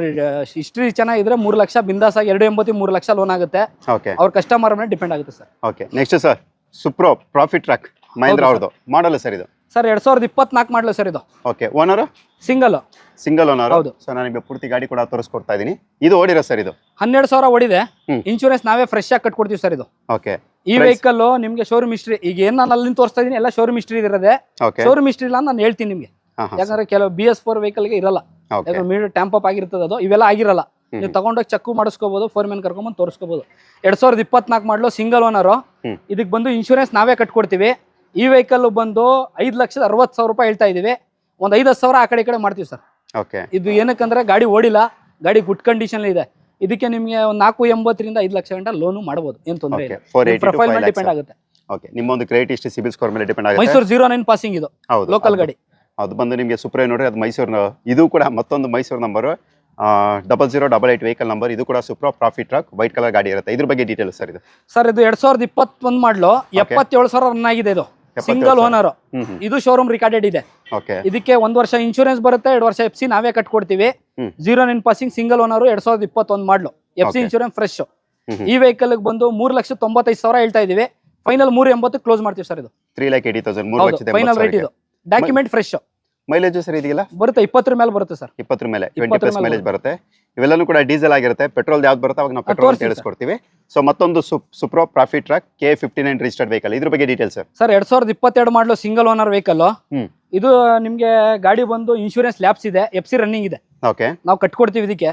ಹಿಸ್ಟ್ರಿ ಚೆನ್ನಾಗಿದ್ರೆ ಮೂರು ಲಕ್ಷ ಬಿಂದಾಸ್ ಆಗಿ ಎರಡು ಎಂಬತ್ತಿ ಮೂರು ಲಕ್ಷ ಲೋನ್ ಆಗುತ್ತೆ. ಓಕೆ ಅವ್ರ ಕಸ್ಟಮರ್ ಮೇಲೆ ಡಿಪೆಂಡ್ ಆಗುತ್ತೆ sir. Okay next sir Supro Profit Truck Mahindra ಹೌದು ಅವ್ರದ್ದು ಮಾಡಲ್ಲ ಸರ್ ಇದು. ಸರ್ ಎರಡ್ ಸಾವಿರದ ಇಪ್ಪತ್ನಾಲ್ಕು ಮಾಡಲು ಸರ್ ಇದು. Okay owner single single owner ಹೌದು. ಸರ್ ನಾನು ನಿಮಗೆ ಪೂರ್ತಿ ಗಾಡಿ ಕೂಡ ತೋರಿಸ್ಕೊಡ್ತಾ ಇದ್ದೀನಿ ಇದು ಓಡಿರೋ ಸರ್ ಇದು? ಹನ್ನೆರಡು ಸಾವಿರ ಓಡಿದೆ. ಇನ್ಶೂರೆನ್ಸ್ ನಾವೇ ಫ್ರೆಶ್ ಆಗಿ ಕಟ್ಕೊಡ್ತೀವಿ ಸರ್ ಇದು. ಓಕೆ ಈ ವೆಹಿಕಲ್ ನಿಮ್ಗೆ ಶೋರೂಮ್ ಹಿಸ್ಟ್ರಿ ಈಗ ಏನ್ ನಾನು ಅಲ್ಲಿ ತೋರಿಸ್ತಾ ಇದೀನಿ ಎಲ್ಲ ಶೋರೂಮ್ ಹಿಸ್ಟ್ರಿ ಇರೋದೇ. ಶೋರೂಮ್ ಹಿಸ್ಟ್ರಿ ಇಲ್ಲ ನಾನು ಹೇಳ್ತೀನಿ ನಿಮ್ಗೆ. ಯಾಕಂದ್ರೆ ಕೆಲವು ಬಿ ಎಸ್ ಫೋರ್ ವೆಹಿಕಲ್ಗೆ ಇರಲ್ಲ. ಮೀಡಿಯ ಟ್ಯಾಂಪ್ ಅಪ್ ಆಗಿರ್ತದೆ ಅದು ಇವೆಲ್ಲ ಆಗಿರಲ್ಲ. ನೀವು ತಗೊಂಡೋಗಿ ಚೆಕ್ ಮಾಡಿಸ್ಕೋಬಹುದು ಫೋರ್ ಮ್ಯಾನ್ ಕರ್ಕೊಂಡ್ಬಂದು ತೋರಿಸ್ಕೋಬಹುದು ಎರಡ್ ಸಾವಿರದ ಇಪ್ಪತ್ನಾಲ್ಕು ಮಾಡಲು ಸಿಂಗಲ್ ಓನರು. ಇದಕ್ಕೆ ಬಂದು ಇನ್ಶೂರೆನ್ಸ್ ನಾವೇ ಕಟ್ಕೊಡ್ತೀವಿ. ಈ ವೆಹಿಕಲ್ ಬಂದು ಐದು ಲಕ್ಷದ ಅರವತ್ತು ಸಾವಿರ ರೂಪಾಯಿ ಹೇಳ್ತಾ ಇದೀವಿ ಒಂದು ಐದು ಸಾವಿರ ಆ ಕಡೆ ಈ ಕಡೆ ಮಾಡ್ತೀವಿ ಸರ್. ಓಕೆ. ಇದು ಏನಕ್ಕಂದ್ರೆ ಗಾಡಿ ಓಡಿಲ್ಲ ಗಾಡಿ ಗುಡ್ ಕಂಡೀಷನ್ ಇದೆ. ಇದಕ್ಕೆ ನಿಮಗೆ ಒಂದು ನಾಲ್ಕು ಎಂಬತ್ತರಿಂದ ಐದು ಲಕ್ಷ ಗಂಟೆ ಲೋನು ಮಾಡ್ಬೋದು ಏನು ತೊಂದರೆ ಇಲ್ಲ. ಪ್ರೊಫೈಲ್ ಮೇಲೆ ಡಿಪೆಂಡ್ ಆಗುತ್ತೆ. ಓಕೆ. ನಿಮ್ಮ ಒಂದು ಕ್ರೆಡಿಟ್ ಇಷ್ಟು ಸಿಬಿಲ್ ಸ್ಕೋರ್ ಮೇಲೆ ಡಿಪೆಂಡ್ ಆಗುತ್ತೆ. ಮೈಸೂರು ಜೀರೋ ನೈನ್ ಪಾಸಿಂಗ್ ಇದು ಹೌದು ಲೋಕಲ್ ಗಾಡಿ. ಅದು ಬಂದು ನಿಮಗೆ ಸುಪ್ರೇ ನೋಡ್ರಿ ಅದು ಮೈಸೂರಿನ ಇದು ಕೂಡ ಮತ್ತೊಂದು Mysuru number double zero double eight vehicle number ಇದು ಕೂಡ Super Profit Truck white colour ಗಾಡಿ ಇರುತ್ತೆ. ಇದ್ರ ಬಗ್ಗೆ ಡೀಟೇಲ್ಸ್ ಸರ್ ಇದು? ಸರ್ ಇದು ಎರಡ್ ಸಾವಿರದ ಇಪ್ಪತ್ತೊಂದು ಮಾಡ್ಲು ಎಪ್ಪತ್ತೇಳು ಸಾವಿರ ರನ್ ಆಗಿದೆ ಇದು. ಸಿಂಗಲ್ ಓನರ್ ಇದು ಶೋರೂಮ್ ರಿಕಾರ್ಡೆಡ್ ಇದೆ. ಇದಕ್ಕೆ ಒಂದ್ ವರ್ಷ ಇನ್ಶೂರೆನ್ಸ್ ಬರುತ್ತೆ ಎರಡು ವರ್ಷ ಎಫ್ಸಿ ನಾವೇ ಕಟ್ಕೊಡ್ತೀವಿ. Zero nine passing single owner ಎರಡ್ ಸಾವಿರದ ಇಪ್ಪತ್ತೊಂದು ಮಾಡ್ಲು. ಎಫ್ಸಿ ಇನ್ಶೂರೆನ್ಸ್ ಫ್ರೆಶ್ ಈ ವೆಹಿಕಲ್ ಬಂದು ಮೂರ್ ಲಕ್ಷ ತೊಂಬತ್ತೈದು ಸಾವಿರ ಹೇಳ್ತಾ ಇದೀವಿ. ಫೈನಲ್ ಮೂರ್ ಎಂಬತ್ತು ಕ್ಲೋಸ್ ಮಾಡ್ತೀವಿ ಸರ್ ಇದು. ತ್ರೀ ಲ್ಯಾಕ್ ತೌಸಂಡ್ ಹೌದು ಫೈನಲ್ ರೇಟ್ ಇದು. ಡಾಕ್ಯುಮೆಂಟ್ ಫ್ರೆಶ್ ಮೈಲೇಜ್ ಸರಿ ಇದೆಯಲ್ಲ? ಬರುತ್ತೆ ಇಪ್ಪತ್ತರ ಮೇಲೆ ಬರುತ್ತೆ ಸರ್. ಇಪ್ಪತ್ತರ ಮೇಲೆ ಟ್ವೆಂಟಿ ಪ್ಲಸ್ ಮೇಲೆ ಮೈಲೇಜ್ ಬರುತ್ತೆ. ಇವೆಲ್ಲನೂ ಕೂಡ ಡೀಸೆಲ್ ಆಗಿರುತ್ತೆ. ಪೆಟ್ರೋಲ್ ಯಾವ್ದು ಬರುತ್ತೆ ಅವಾಗ ನಾವು ಪೆಟ್ರೋಲ್. ತಿಳಿಸ್ಕೊಡ್ತೀವಿ. ಸೊ ಮತ್ತೊಂದು Supro Profit Truck K fifty nine registered vehicle ಇದ್ರ ಬಗ್ಗೆ ಡೀಟೇಲ್ಸ್ ಸರ್. ಸರ್ ಎರಡ್ ಸಾವಿರದ ಇಪ್ಪತ್ತೆರಡು ಮಾಡಲು ಸಿಂಗಲ್ ಓನರ್ ವೆಹಿಕಲ್. ಇದು ನಿಮ್ಗೆ ಗಾಡಿ ಬಂದು ಇನ್ಶೂರೆನ್ಸ್ ಲ್ಯಾಬ್ಸ್ ಇದೆ ಎಫ್ ಸಿ ರನ್ನಿಂಗ್ ಇದೆ. ಓಕೆ ನಾವು ಕಟ್ಕೊಡ್ತೀವಿ ಇದಕ್ಕೆ.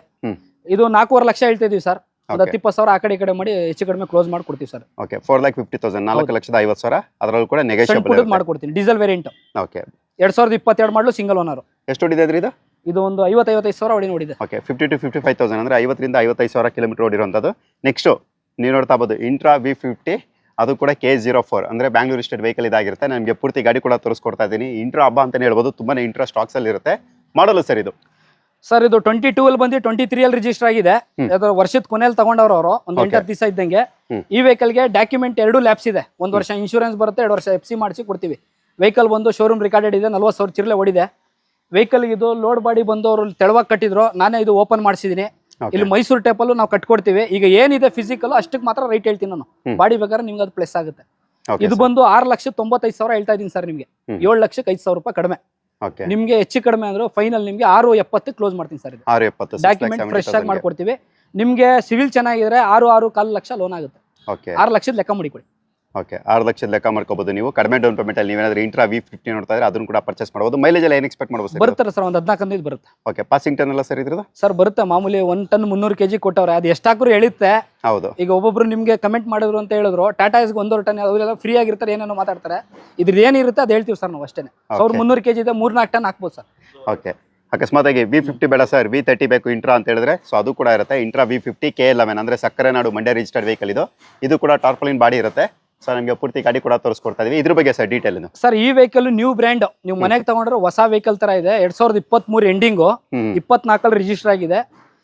ಇದು ನಾಲ್ಕೂವರೆ ಲಕ್ಷ ಹೇಳ್ತಾ ಇದೀವಿ ಸರ್. ಒಂದು ಓಕೆ ಹತ್ತು ಇಪ್ಪತ್ತು ಸಾವಿರ ಆ ಕಡೆ ಈ ಕಡೆ ಮಾಡಿ ಹೆಚ್ಚು ಕಡಿಮೆ ಕ್ಲೋಸ್ ಮಾಡಿ ಕೊಡ್ತೀವಿ sir. Okay four lakh fifty thousand ನಾಲ್ಕು ಲಕ್ಷದ ಐವತ್ತು ಸಾವಿರ. ಅದರಲ್ಲೂ ಕೂಡ ನೆಗೆಟಿವ್ ನೆಗೋಷಿಯಬಲ್ ಮಾಡ್ಕೊಡ್ತೀನಿ. ಡೀಸೆಲ್ ವೇರಿಯಂಟ್ ಓಕೆ ಎರಡ್ ಸಾವಿರದ ಇಪ್ಪತ್ತೆರಡು ಮಾಡಲು ಸಿಂಗಲ್ ಓನರ್ ಎಷ್ಟು ಹೊಡಿದೆ ಅದ್ರಿ ಇದು? ಇದು ಒಂದು ಐವತ್ತು ಐವತ್ತೈದು ಸಾವಿರ ಹೊಡಿ ನೋಡಿದೆ okay fifty to fifty five thousand ಅಂದರೆ ಐವತ್ತರಿಂದ ಐವತ್ತೈದು ಸಾವಿರ ಕಿಲೋಮೀಟರ್ ಓಡಿರುವಂಥದ್ದು ನೆಕ್ಸ್ಟು ನೀವು ನೋಡ್ತಾ ಬೋದು ಇಂಟ್ರಾ ವಿ ಫಿಫ್ಟಿ ಅದು ಕೂಡ ಕೆ ಜೀರೋ ಫೋರ್ ಅಂದರೆ ಬ್ಯಾಂಗ್ಳೂರ್ ಸ್ಟೇಟ್ ವೆಹಿಕಲ್ ಇದಾಗಿರುತ್ತೆ. ನನಗೆ ಪೂರ್ತಿ ಗಾಡಿ ಕೂಡ ತೋರಿಸ್ಕೊಡ್ತಾ ಇದ್ದೀನಿ. ಇಂಟ್ರಾ ಹಬ್ಬ ಅಂತಲೇ ಹೇಳ್ಬೋದು ತುಂಬಾ ಇಂಟ್ರಾ ಸ್ಟಾಕ್ಸಲ್ಲಿ ಇರುತ್ತೆ. ಮಾಡಲು ಸರ್ ಇದು? ಸರ್ ಇದು ಟ್ವೆಂಟಿ ಟೂ ಅಲ್ಲಿ ಬಂದು ಟ್ವೆಂಟಿ ತ್ರೀ ಅಲ್ಲಿ ರಿಜಿಸ್ಟರ್ ಆಗಿದೆ. ಅದು ವರ್ಷದ ಕೊನೆಯಲ್ಲಿ ತಗೊಂಡವ್ರು ಅವರು ಒಂದು. ಎಂಟತ್ತು ದಿವಸ ಇದ್ದಂಗೆ. ಈ ಈ ವೆಹಿಕಲ್ಗೆ ಡಾಕ್ಯುಮೆಂಟ್ ಎರಡು ಲ್ಯಾಬ್ಸ್ ಇದೆ. ಒಂದು ವರ್ಷ ಇನ್ಶೂರೆನ್ಸ್ ಬರುತ್ತೆ ಎರಡು ವರ್ಷ ಎಫ್ ಸಿ ಮಾಡಿಸಿ ಕೊಡ್ತೀವಿ. ವೆಹಿಕಲ್ ಬಂದು ಶೋರೂಮ್ ರಿಕಾರ್ಡೆಡ್ ಇದೆ ನಲ್ವತ್ತು ಸಾವಿರ ಚಿರಲೆ ಓಡಿದೆ. ವೆಹಿಕಲ್ ಇದು ಲೋಡ್ ಬಾಡಿ ಬಂದು ಅವರು ತೆಳವಾಗಿ ಕಟ್ಟಿದ್ರು ನಾನೇ ಇದು ಓಪನ್ ಮಾಡಿಸಿದೀನಿ. ಇಲ್ಲಿ ಮೈಸೂರು ಟೈಪಲ್ಲೂ ನಾವು ಕಟ್ಕೊಡ್ತೀವಿ. ಈಗ ಏನಿದೆ ಫಿಸಿಕಲ್ ಅಷ್ಟಕ್ಕೆ ಮಾತ್ರ ರೈಟ್ ಹೇಳ್ತೀನಿ ನಾನು. ಬಾಡಿ ಬೇಕಾದ್ರೆ ನಿಮ್ಗೆ ಅದು ಪ್ಲಸ್ ಆಗುತ್ತೆ. ಇದು ಬಂದು ಆರು ಲಕ್ಷ ತೊಂಬತ್ತೈದು ಸಾವಿರ ಹೇಳ್ತಾ ಇದ್ದೀನಿ ಸರ್ ನಿಮಗೆ. ಏಳು ಲಕ್ಷಕ್ಕೆ ಐದು ಸಾವಿರ ರೂಪಾಯಿ ಕಡಿಮೆ. ನಿಮ್ಗೆ ಹೆಚ್ಚು ಕಡಿಮೆ ಅಂದ್ರೆ ಫೈನಲ್ ನಿಮ್ಗೆ ಆರು ಎಪ್ಪತ್ತು ಕ್ಲೋಸ್ ಮಾಡ್ತೀನಿ ಸರ್ ಡಾಕ್ಯುಮೆಂಟ್ ಫ್ರೆಶ್ ಆಗಿ ಮಾಡ್ಕೊಡ್ತೀವಿ. ನಿಮ್ಗೆ ಸಿವಿಲ್ ಚೆನ್ನಾಗಿದ್ರೆ ಆರು ಆರು ಕಾಲು ಲಕ್ಷ ಲೋನ್ ಆಗುತ್ತೆ. ಆರು ಲಕ್ಷದ ಲೆಕ್ಕ ಮಾಡಿ ಕೊಡಿ ಓಕೆ ಆರು ಲಕ್ಷದ ಲೆಕ್ಕ ಮಾಡ್ಕೋಬೋದು ನೀವು. ಕಡಿಮೆ ಡೌನ್ ಪೇಮೆಂಟ್ ಅಲ್ಲಿ ನೀವೇನಾದ್ರೂ ಇಂಟ್ರಾ ವಿ ಫಿಫ್ಟಿ ನೋಡ್ತಾ ಇದ್ರೆ ಅದನ್ನು ಕೂಡ ಪರ್ಚೇಸ್ ಮಾಡಬಹುದು ಮೈಲೇಜ್ ಎಲ್ಲ ಏನ್ ಎಕ್ಸ್ಪೆಕ್ಟ್ ಮಾಡ್ಬೋದು ಸರ್ ಬರುತ್ತೆ ಸರ್ ಒಂದು ಹದಿನಾಲ್ಕು ಹದಿನೈದು ಬರುತ್ತೆ. ಓಕೆ ಪಾಸಿಂಗ್ ಟನ್ ಎಲ್ಲ ಸರ್ ಇದ್ರದ್ದು? ಸರ್ ಬರುತ್ತೆ. ಮಾಮೂಲಿ ಒನ್ ಟನ್ ಮುನ್ನೂರು ಕೆಜಿ ಕೊಟ್ಟವ್ರೆ ಅದು ಎಷ್ಟಾಕ್ರು ಹೇಳುತ್ತೆ ಹೌದು. ಈಗ ಒಬ್ಬೊಬ್ರು ನಿಮ್ಗೆ ಕಮೆಂಟ್ ಮಾಡಿದ್ರು ಅಂತ ಹೇಳಿದ್ರು ಟಾಟಾ ಇಸ್ಗೆ ಒಂದೂವರೆ ಟನ್ ಅವರೆಲ್ಲ ಫ್ರೀ ಆಗಿರ್ತಾರೆ ಏನೇನೋ ಮಾತಾಡ್ತಾರೆ. ಇದ್ರ ಏನಿರುತ್ತೆ ಅದು ಹೇಳ್ತೀವಿ ಸರ್ ನಾವು ಅಷ್ಟೇ. ಅವ್ರು. ಮುನ್ನೂರು ಕೆಜಿ ಇದೆ ಮೂರ್ ನಾಲ್ಕು ಟನ್ ಹಾಕ್ಬೋದು ಸರ್. ಓಕೆ. ಅಕಸ್ಮಾತಾಗಿ ವಿ ಫಿಫ್ಟಿ ಬೇಡ ಸರ್ ವಿ ತರ್ಟಿ ಬೇಕು ಇಂಟ್ರಾ ಅಂತ ಹೇಳಿದ್ರೆ ಸೊ ಅದು ಕೂಡ ಇರುತ್ತೆ. Intra V fifty K eleven ಅಂದರೆ ಸಕ್ಕರೆ ನಾಡು ಮಂಡ್ಯ ರಿಜಿಸ್ಟರ್ಡ್ ವೆಹಿಕಲ್ ಇದು. ಇದು ಕೂಡ ಟಾರ್ಪಲಿನ್ ಬಾಡಿ ಇರುತ್ತೆ. ಸೊ ನಮಗೆ ಪೂರ್ತಿ ಗಾಡಿ ಕೂಡ ತೋರಿಸ್ಕೊಡ್ತಾ ಇದೀವಿ. ಇದ್ರ ಬಗ್ಗೆ ಸರ್ ಡೀಟೇಲ್ ಸರ್ ಈ ವೆಹಿಕಲ್ ನ್ಯೂ ಬ್ರ್ಯಾಂಡ್ ನೀವು ಮನೆಗೆ ತಗೊಂಡ್ರೆ ಹೊಸ ವೆಹಿಕಲ್ ತರ ಇದೆ. ಎರಡ್ ಸಾವಿರದ ಇಪ್ಪತ್ತ್ ಮೂರು ಎಂಡಿಂಗು ಇಪ್ಪತ್ನಾಲ್ಕಲ್ಲಿ ರಿಜಿಸ್ಟರ್ ಆಗಿದೆ.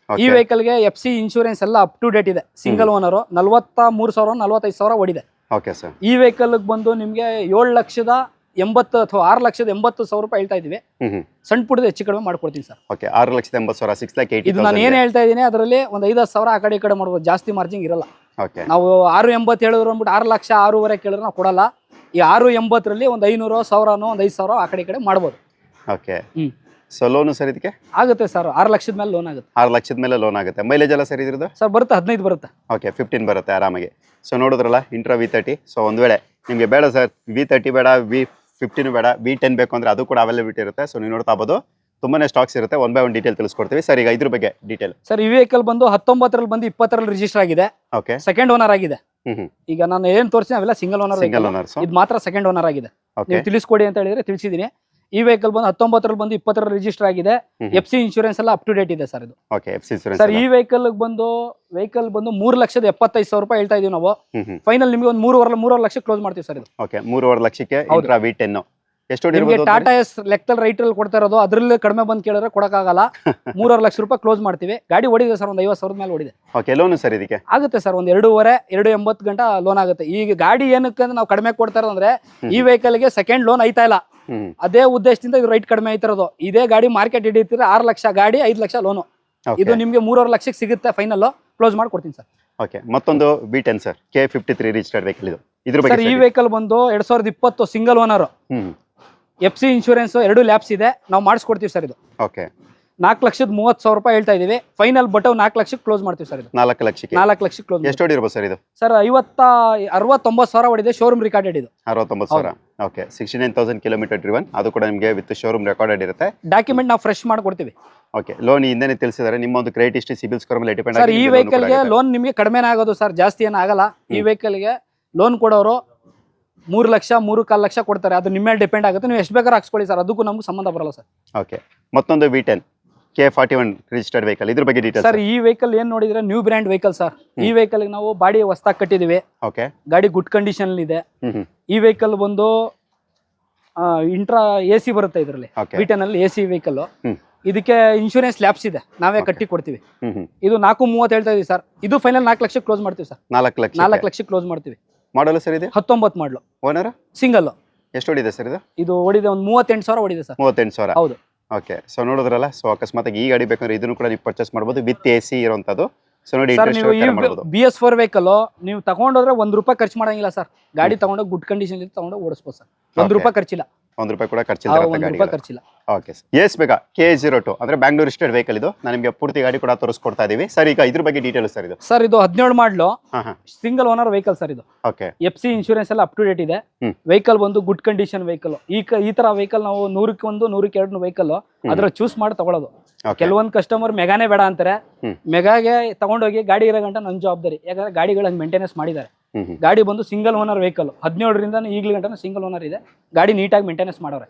ಈ ವೆಹಿಕಲ್ಗೆ ಎಫ್ ಸಿ ಇನ್ಶೂರೆನ್ಸ್ ಎಲ್ಲ ಅಪ್ ಟು ಡೇಟ್ ಇದೆ. ಸಿಂಗಲ್ ಓನರ್ ನಲ್ವತ್ತ ಮೂರು ಸಾವಿರ ನಲ್ವತ್ತೈದು ಸಾವಿರ ಓಡಿದೆ. ಓಕೆ ಸರ್ ಈ ವೆಹಿಕಲ್ ಬಂದು ನಿಮಗೆ ಏಳು ಲಕ್ಷದ ಎಂಬತ್ತು ಅಥವಾ ಆರು ಲಕ್ಷದ ಎಂಬತ್ತು ಸಾವಿರ ರೂಪಾಯಿ ಹೇಳ್ತಾ ಇದೀವಿ ಸಣ್ಣ ಪುಟ್ಟದ ಹೆಚ್ಚು ಕಡಿಮೆ ಮಾಡ್ಕೊಡ್ತೀನಿ ಸರ್ ಓಕೆ ಆರು ಲಕ್ಷದ ಎಂಬತ್ತು ಸಾವಿರ ಸಿಕ್ಸ್ ಲ್ಯಾಕ್ ಇದು ನಾನು ಏನು ಹೇಳ್ತಾ ಇದ್ದೀನಿ ಅದರಲ್ಲಿ ಒಂದು ಐದು ಸಾವಿರ ಆ ಕಡೆ ಈ ಕಡೆ ಮಾಡ್ಬೋದು. ಜಾಸ್ತಿ ಮಾರ್ಜಿಂಗ್ ಇರಲ್ಲ. ನಾವು ಆರು ಎಂಬತ್ತು ಹೇಳಿದ್ರು ಅಂದ್ಬಿಟ್ಟು ಆರು ಲಕ್ಷ ಆರೂವರೆ ಕೇಳಿದ್ರೆ ನಾವು ಕೊಡಲ್ಲ. ಈ ಆರು ಎಂಬತ್ತರಲ್ಲಿ ಒಂದು ಐನೂರು ಸಾವಿರನೋ ಒಂದು ಐದು ಸಾವಿರ ಆ ಕಡೆ ಈ ಕಡೆ ಮಾಡ್ಬೋದು. Okay hmm. So loan sir ಇದಕ್ಕೆ? ಆಗುತ್ತೆ ಸರ್. ಆರು ಲಕ್ಷದ ಮೇಲೆ ಲೋನ್ ಆಗುತ್ತೆ. ಆರು ಲಕ್ಷದ ಮೇಲೆ ಲೋನ್ ಆಗುತ್ತೆ. ಮೈಲೇಜ್ ಎಲ್ಲ ಸರಿ ಇದ್ರದ್ದು? ಸರ್ ಬರುತ್ತೆ ಹದಿನೈದು ಬರುತ್ತೆ. ಓಕೆ ಫಿಫ್ಟೀನ್ ಬರುತ್ತೆ ಆರಾಮಾಗಿ. ಸೊ ನೋಡಿದ್ರಲ್ಲ ಇಂಟ್ರಾ ವಿ ತರ್ಟಿ ಸೊ ಒಂದು ವೇಳೆ ನಿಮಗೆ ಬೇಡ ಸರ್ ವಿ ತರ್ಟಿ ಬೇಡ ವಿ ಫಿಫ್ಟೀನು ಬೇಡ ವಿ ಟೆನ್ ಬೇಕು ಅಂದರೆ ಅದು ಕೂಡ ಅವೈಲೇಬಿಲಿಟಿ ಇರುತ್ತೆ. ಸೊ ನೀವು ನೋಡ್ತಾ ಇರ್ಬೋದು. ತುಂಬಾನೇ ಸ್ಟಾಕ್ಸ್ ಇರುತ್ತೆ. ಒನ್ ಬೈ ಒನ್ ಡೀಟೇಲ್ ತಿಳಿಸ್ಕೊಡ್ತೀವಿ. ಸರ್ ಈಗ ಇದ್ರ ಬಗ್ಗೆ ಡೀಟೇಲ್ ಸರ್ ಈ ವೆಹಿಕಲ್ ಬಂದು ಹತ್ತೊಂಬತ್ತರಲ್ಲಿ ಬಂದು ಇಪ್ಪತ್ತರಲ್ಲಿ ರಿಜಿಸ್ಟರ್ ಆಗಿದೆ. ಓಕೆ ಸೆಕೆಂಡ್ ಓನರ್ ಆಗಿದೆ. ಈಗ ನಾನು ಏನ್ ತೋರಿಸಿ ಅವೆಲ್ಲ ಸಿಂಗಲ್ ಓನರ್ ಸಿಂಗಲ್ ಓನರ್ ಇದು ಮಾತ್ರ ಸೆಕೆಂಡ್ ಓನರ್ ಆಗಿದೆ. ನೀವು ತಿಳಿಸ್ಕೊಡಿ ಅಂತ ಹೇಳಿದ್ರೆ ತಿಳಿಸಿದೀನಿ ಈ ವೆಹಿಕಲ್ ಬಂದು ಹತ್ತೊಂಬತ್ತರಲ್ಲಿ ಬಂದು ಇಪ್ಪತ್ತರಲ್ಲಿ ರಿಜಿಸ್ಟರ್ ಆಗಿದೆ. ಎಫ್ ಸಿ ಇನ್ಶೂರೆನ್ಸ್ ಎಲ್ಲ ಅಪ್ ಟು ಡೇಟ್ ಇದೆ ಸರ್ ಇದು. ಸರ್ ಈ ವೆಹಿಕಲ್ ಬಂದು ವೆಹಿಕಲ್ ಬಂದು ಮೂರು ಲಕ್ಷದ ಎಪ್ಪತ್ತೈದು ಸಾವಿರ ರೂಪಾಯಿ ಹೇಳ್ತಾ ಇದೀವಿ ನಾವು. ಫೈನಲ್ ನಿಮಗೆ ಒಂದು ಮೂರುವರೆ ಮೂರುವರೆ ಲಕ್ಷ ಕ್ಲೋಸ್ ಮಾಡ್ತೀವಿ ಸರ್ ಇದು. ಓಕೆ ಮೂರುವರೆ ಲಕ್ಷಕ್ಕೆ ಹೌದು. ವಿ ಟೆನ್ ನಿಮ್ಗೆ ಟಾಟಾ ಎಸ್ ಲೆಕ್ಕದಲ್ಲಿ ರೈಟ್ ಅಲ್ಲಿ ಕೊಡ್ತಾ ಇರೋದು ಅದ್ರಲ್ಲಿ ಕಡಿಮೆ ಬಂದ್ ಕೇಳಿದ್ರೆ ಕೊಡಕ್ಕಾಗಲ್ಲ. ಮೂರುವರೆ ಲಕ್ಷ ರೂಪಾಯಿ ಕ್ಲೋಸ್ ಮಾಡ್ತೀವಿ. ಗಾಡಿ ಓಡಿದೆ ಸರ್ ಒಂದು ಐವತ್ತು ಸಾವಿರದ ಮೇಲೆ ಓಡಿದೆ. ಓಕೆ ಲೋನು ಸರ್ ಇದಕ್ಕೆ. ಆಗುತ್ತೆ ಸರ್ ಒಂದು ಎರಡೂವರೆ ಎರಡು ಎಂಬತ್ತು ಗಂಟೆ ಲೋನ್ ಆಗುತ್ತೆ. ಈಗ ಗಾಡಿ ಏನಕ್ಕೆ ಅಂದ್ರೆ ನಾವು ಕಡಿಮೆ ಕೊಡ್ತಾ ಇರೋದು ಅಂದ್ರೆ ಈ ವೆಹಿಕಲ್ಗೆ ಸೆಕೆಂಡ್ ಲೋನ್ ಐತಾ ಇಲ್ಲ. ಅದೇ ಉದ್ದೇಶದಿಂದ ಇದು ರೈಟ್ ಕಡಿಮೆ ಐತಿರೋದು ಇದೇ ಗಾಡಿ ಮಾರ್ಕೆಟ್ ಹಿಡಿತೀರ ಆರು ಲಕ್ಷ ಗಾಡಿ ಐದು ಲಕ್ಷ ಲೋನು ಇದು ನಿಮಗೆ ಮೂರುವರೆ ಲಕ್ಷಕ್ಕೆ ಸಿಗುತ್ತೆ ಫೈನಲ್ ಕ್ಲೋಸ್ ಮಾಡಿ ಕೊಡ್ತೀನಿ ಸರ್. ಓಕೆ ಮತ್ತೊಂದು B ten sir K fifty three registered vehicle ಇದು. ಇದ್ರ ಬಗ್ಗೆ ಈ ವೆಹಿಕಲ್ ಬಂದು ಎರಡ್ ಸಾವಿರದ ಇಪ್ಪತ್ತು single owner F C insurance ಎರಡು ಲ್ಯಾಬ್ಸ್ ಇದೆ. ನಾವು ಮಾಡಿಸ್ಕೊಡ್ತೀವಿ ಸರ್ ಇದು. ಓಕೆ. ನಾಲ್ಕು ಲಕ್ಷದ ಮೂವತ್ತು ಸಾವಿರ ರೂಪಾಯಿ ಹೇಳ್ತಾ ಇದೀವಿ. ಫೈನಲ್ ಬಟ್ ನಾಲ್ಕು ಲಕ್ಷಕ್ಕೆ ಕ್ಲೋಸ್ ಮಾಡ್ತೀವಿ ಸರ್ ಇದು. ನಾಲ್ಕು ಲಕ್ಷಕ್ಕೆ. ನಾಲ್ಕು ಲಕ್ಷಕ್ಕೆ ಕ್ಲೋಸ್ ಎಷ್ಟು ಹೊಡಿರ್ಬೋದು ಸರ್ ಇದು? ಸರ್ ಐವತ್ತ ಅರವತ್ತೊಂಬತ್ತು ಸಾವಿರ ಹೊಡಿದೆ ಶೋರೂಮ್ ರಿಕಾರ್ಡೆಡ್ ಇದು. ಅರವತ್ತೊಂಬತ್ತು ಸಾವಿರ. Okay. Sixty nine thousand kilometre driven ಅದು ಕೂಡ ನಿಮಗೆ ವಿತ್ ಶೋರೂಮ್ ರೆಕಾರ್ಡೆಡ್ ಇರುತ್ತೆ. ಡಾಕ್ಯುಮೆಂಟ್ ನಾವು ಫ್ರೆಶ್ ಮಾಡ್ಕೊಡ್ತೀವಿ. ಓಕೆ. ಲೋನ್ ಹಿಂದೆ ತಿಳಿಸಿದ್ರೆ ನಿಮ್ಮ ಒಂದು ಕ್ರೆಡಿಟ್ ಹಿಸ್ಟ್ರಿ ಸಿಬಿಲ್ ಸ್ಕೋರ್ ಮೇಲೆ ಡಿಪೆಂಡ್ ಸರ್ ಈ ವೆಹಿಕಲ್ಗೆ ಲೋನ್ ನಿಮಗೆ ಕಡಿಮೆನೇ ಆಗೋದು ಸರ್. ಜಾಸ್ತಿ ಏನಾಗಲ್ಲ ಆಗಲ್ಲ. ಈ ವೆಹಿಕಲ್ಗೆ ಲೋನ್ ಕೊಡೋರು ಮೂರು ಲಕ್ಷ ಮೂರು ಕಾಲು ಲಕ್ಷ ಕೊಡ್ತಾರೆ. ಅದು ನಿಮ್ಮ ಮೇಲೆ ಡಿಪೆಂಡ್ ಆಗುತ್ತೆ. ನೀವು ಎಷ್ಟು ಬೇಕಾದ್ರೂ ಹಾಕ್ಸ್ಕೊಳ್ಳಿ ಸರ್. ಅದಕ್ಕೂ ನಮ್ಗೆ ಸಂಬಂಧ ಬರಲ್ಲ ಸರ್. ಓಕೆ ಮತ್ತೊಂದು V ten K forty one registered vehicle ಇದ್ರ ಬಗ್ಗೆ ಡೀಟೇಲ್ ಸರ್ ಈ ವೆಹಿಕಲ್ ಏನ್ ನೋಡಿದ್ರೆ ನ್ಯೂ ಬ್ರ್ಯಾಂಡ್ ವೆಹಿಕಲ್ ಸರ್. ಈ ವೆಹಿಕಲ್ ನಾವು ಬಾಡಿ ಹೊಸ್ತಾಗಿ ಕಟ್ಟಿದೀವಿ. ಓಕೆ ಗಾಡಿ ಗುಡ್ ಕಂಡೀಷನ್ ಇದೆ. ಈ ವೆಹಿಕಲ್ ಬಂದು ಇಂಟ್ರಾ ಎ ಸಿ ಬರುತ್ತೆ ಇದರಲ್ಲಿ. ಓಕೆ ವಿಟನ್ ಅಲ್ಲಿ ಎ ಸಿ ವೆಹಿಕಲ್ ಹ್ಮ್. ಇದಕ್ಕೆ ಇನ್ಶೂರೆನ್ಸ್ ಲ್ಯಾಬ್ಸ್ ಇದೆ. ನಾವೇ ಕಟ್ಟಿ ಕೊಡ್ತೀವಿ. ಇದು ನಾಲ್ಕು ಮೂವತ್ತು ಹೇಳ್ತಾ ಇದೀವಿ ಸರ್. ಇದು ಫೈನಲ್ ನಾಲ್ಕು ಲಕ್ಷ ಕ್ಲೋಸ್ ಮಾಡ್ತೀವಿ ಸರ್. ನಾಲ್ಕು ಲಕ್ಷ ನಾಲ್ಕು ಲಕ್ಷಕ್ಕೆ ಕ್ಲೋಸ್ ಮಾಡ್ತೀವಿ. ಮಾಡಲು ಸರ್ ಇದೆ? ಹತ್ತೊಂಬತ್ತು ಮಾಡ್ಲು. ಓನರ್ ಸಿಂಗಲ್ ಎಷ್ಟು ಹೊಡಿದೆ ಸರ್ ಇದು? ಇದು ಹೊಡಿದೆ ಒಂದು ಮೂವತ್ತೆಂಟು ಸಾವಿರ ಹೊಡಿದೆ ಸರ್. ಮೂವತ್ತೆಂಟು ಸಾವಿರ. ಹೌದು. ಓಕೆ ಸೊ ನೋಡಿದ್ರಲ್ಲ ಸೊ ಅಕಸ್ಮಾತ್ ಈ ಗಾಡಿ ಬೇಕಂದ್ರೆ ಇದನ್ನು ಕೂಡ ನೀವು ಪರ್ಚೇಸ್ ಮಾಡ್ಬೋದು ವಿತ್ ಎ ಸಿ ಇರುವಂತದ್ದು ಸೊ ನೋಡಿ ಬಿ ಎಸ್ ಫೋರ್ ವೆಹಿಕಲ್ ನೀವು ತಗೊಂಡೋದ್ರೆ ಒಂದ್ ರೂಪಾಯಿ ಖರ್ಚು ಮಾಡಂಗಿಲ್ಲ ಸರ್. ಗಾಡಿ ತಗೊಂಡೋಗಿ ಗುಡ್ ಕಂಡೀಷನ್ ತಗೊಂಡೋಗಿ ಓಡಿಸ್ಬೋದು ಸರ್. ಒಂದ್ ರೂಪಾಯಿ ಖರ್ಚಿಲ್ಲ. ಒಂದ್ ರೂಪಾಯಿ ಕೂಡ ಖರ್ಚಿಲ್ಲ ಒಂದ್ ರೂಪಾಯಿ ಗಾಡಿ ಖರ್ಚಿಲ್ಲ. ಓಕೆ ಎಸ್ ಬೇಗ ಕೆ ಜೀರೋ ಟು ಅಂದ್ರೆ ಬ್ಯಾಂಗ್ಳೂರ್ ಸ್ಟೇಟ್ ವೆಹಿಕಲ್ ಇದು. ನಾನು ನಿಮಗೆ ಪೂರ್ತಿ ಗಾಡಿ ಕೂಡ ತೋರಿಸ್ಕೊಡ್ತಾ ಇದೀವಿ. ಸರ್ ಈಗ ಇದ್ರ ಬಗ್ಗೆ ಡೀಟೇಲ್ಸ್ ಸರ್ ಇದು. ಸರ್ ಇದು ಹದಿನೇಳು model. Single owner vehicle sir ಇದು. ಓಕೆ ಎಫ್ ಸಿ ಇನ್ಶೂರೆನ್ಸ್ ಎಲ್ಲ ಅಪ್ ಟು ಡೇಟ್ ಇದೆ. ವೆಹಿಕಲ್ ಬಂದು ಗುಡ್ ಕಂಡೀಷನ್ ವೆಹಿಕಲ್ ಈ ಈ ತರ ವೆಹಿಕಲ್ ನಾವು ನೂರಕ್ಕೆ ಒಂದು ನೂರಕ್ಕೆ ಎರಡು ವೆಹಿಕಲ್ ಅದ್ರ ಚೂಸ್ ಮಾಡಿ ತಗೊಳ್ಳೋದು ಕೆಲವೊಂದು ಕಸ್ಟಮರ್ ಮೆಗಾನೇ ಬೇಡ ಅಂತಾರೆ. ಮೆಗಾಗೆ ತಗೊಂಡೋಗಿ ಗಾಡಿ ಇರೋ ಗಂಟ ನನ್ನ ಜವಾಬ್ದಾರಿ. ಯಾಕಂದ್ರೆ ಗಾಡಿಗಳು ಹಂಗೆ ಮೇಂಟೆನೆನ್ಸ್ ಮಾಡಿದ್ದಾರೆ ಗಾಡಿ ಬಂದು ಸಿಂಗಲ್ ಓನರ್ ವೆಹಿಕಲ್ ಹದಿನೇಳರಿಂದ ಈಗಲ ಗಂಟನ ಸಿಂಗಲ್ ಓನರ್ ಇದೆ. ಗಾಡಿ ನೀಟಾಗಿ ಮೇಂಟೆನೆನ್ಸ್ ಮಾಡೋರೆ.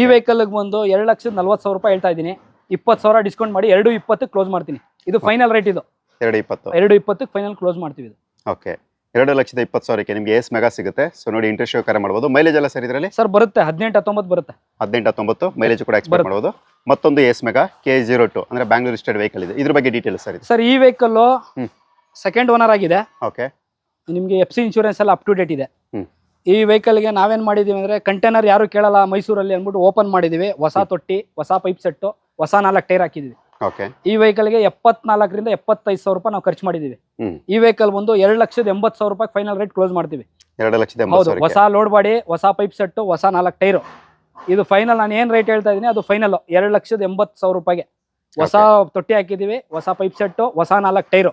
ಈ. ವೆಹಿಕಲ್ ಬಂದು ಎರಡು ಲಕ್ಷದ ನಲ್ವತ್ತು ಸಾವಿರ ರೂಪಾಯಿ ಹೇಳ್ತಾ ಇದ್ದೀನಿ. ಇಪ್ಪತ್ತು ಸಾವಿರ ಡಿಸ್ಕೌಂಟ್ ಮಾಡಿ ಎರಡು ಇಪ್ಪತ್ತಕ್ಕೆ ಕ್ಲೋಸ್ ಮಾಡ್ತೀನಿ. ಇದು ಫೈನಲ್ ರೇಟ್ ಇದು. ಎರಡು ಇಪ್ಪತ್ತು. ಎರಡು ಇಪ್ಪತ್ತಕ್ಕೆ ಫೈನಲ್ ಕ್ಲೋಸ್ ಮಾಡ್ತೀವಿ ಇದು. ಓಕೆ ಎರಡು ಲಕ್ಷದ ಇಪ್ಪತ್ತು ಸಾವಿರಕ್ಕೆ ನಿಮಗೆ ಎಸ್ ಮೆಗಾ ಸಿಗುತ್ತೆ. ಸೊ ನೋಡಿ ಇಂಟ್ರೆಸ್ಟ್ ಕರೆ ಮಾಡ್ಬೋದು. ಮೈಲೇಜ್ ಎಲ್ಲ ಸರ್ ಇದರಲ್ಲಿ? ಸರ್ ಬರುತ್ತೆ. ಹದಿನೆಂಟು ಹತ್ತೊಂಬತ್ತು ಬರುತ್ತೆ. ಹದಿನೆಂಟು ಹತ್ತೊಂಬತ್ತು. ಮೈಲೇಜ್ ಕೂಡ ಎಕ್ಸ್ಪೆಕ್ಟ್. ಮಾಡ್ಬೋದು. ಮತ್ತೊಂದು Ace Mega K zero two ಅಂದ್ರೆ ಬ್ಯಾಂಗ್ಳೂರ್ ಸ್ಟೇಟ್ ವೆಹಿಕಲ್ ಇದೆ. ಇದ್ರ ಬಗ್ಗೆ ಡೀಟೇಲ್ಸ್ ಸರ್ ಸರ್ ಈ ವೆಹಿಕಲ್ ಹ್ಮ್. ಸೆಕೆಂಡ್ ಓನರ್ ಆಗಿದೆ. ಓಕೆ ನಿಮಗೆ ಎಫ್ ಸಿ ಇನ್ಶೂರೆನ್ಸ್ ಎಲ್ಲ ಅಪ್ ಟು ಡೇಟ್ ಇದೆ. ಹ್ಮ್. ಈ ವೆಹಿಕಲ್ಗೆ ನಾವೇನ್ ಮಾಡಿದೀವಿ ಅಂದ್ರೆ ಕಂಟೈನರ್ ಯಾರು ಕೇಳಲ್ಲ ಮೈಸೂರಲ್ಲಿ ಅಂದ್ಬಿಟ್ಟು ಓಪನ್ ಮಾಡಿದೀವಿ. ಹೊಸ ತೊಟ್ಟಿ ಹೊಸ ಪೈಪ್ ಸೆಟ್ಟು ಹೊಸ ನಾಲ್ಕು ಟೈರ್ ಹಾಕಿದೀವಿ. ಓಕೆ. ಈ ವೆಹಿಕಲ್ಗೆ ಎಪ್ಪತ್ನಾಲ್ಕರಿಂದ ಎಪ್ಪತ್ತೈದು ಸಾವಿರ ರೂಪಾಯಿ ನಾವು ಖರ್ಚು ಮಾಡಿದೀವಿ. ಈ ವೆಹಿಕಲ್ ಬಂದು ಎರಡು ಲಕ್ಷದ ಎಂಬತ್ತು ಸಾವಿರ ರೂಪಾಯಿ ಫೈನಲ್ ರೇಟ್ ಕ್ಲೋಸ್ ಮಾಡ್ತೀವಿ. ಎರಡು ಲಕ್ಷದ ಹೌದು ಹೊಸ ಲೋಡ್ ಮಾಡಿ ಹೊಸ ಪೈಪ್ ಸೆಟ್ಟು ಹೊಸ ನಾಲ್ಕು ಟೈರು ಇದು ಫೈನಲ್ ನಾನು ಏನು ರೇಟ್ ಹೇಳ್ತಾ ಇದ್ದೀನಿ ಅದು ಫೈನಲ್ ಎರಡು ಲಕ್ಷದ ಎಂಬತ್ತು ಸಾವಿರ ರೂಪಾಯಿಗೆ. ಹೊಸ ತೊಟ್ಟಿ ಹಾಕಿದೀವಿ ಹೊಸ ಪೈಪ್ ಸೆಟ್ಟು ಹೊಸ ನಾಲ್ಕು ಟೈರು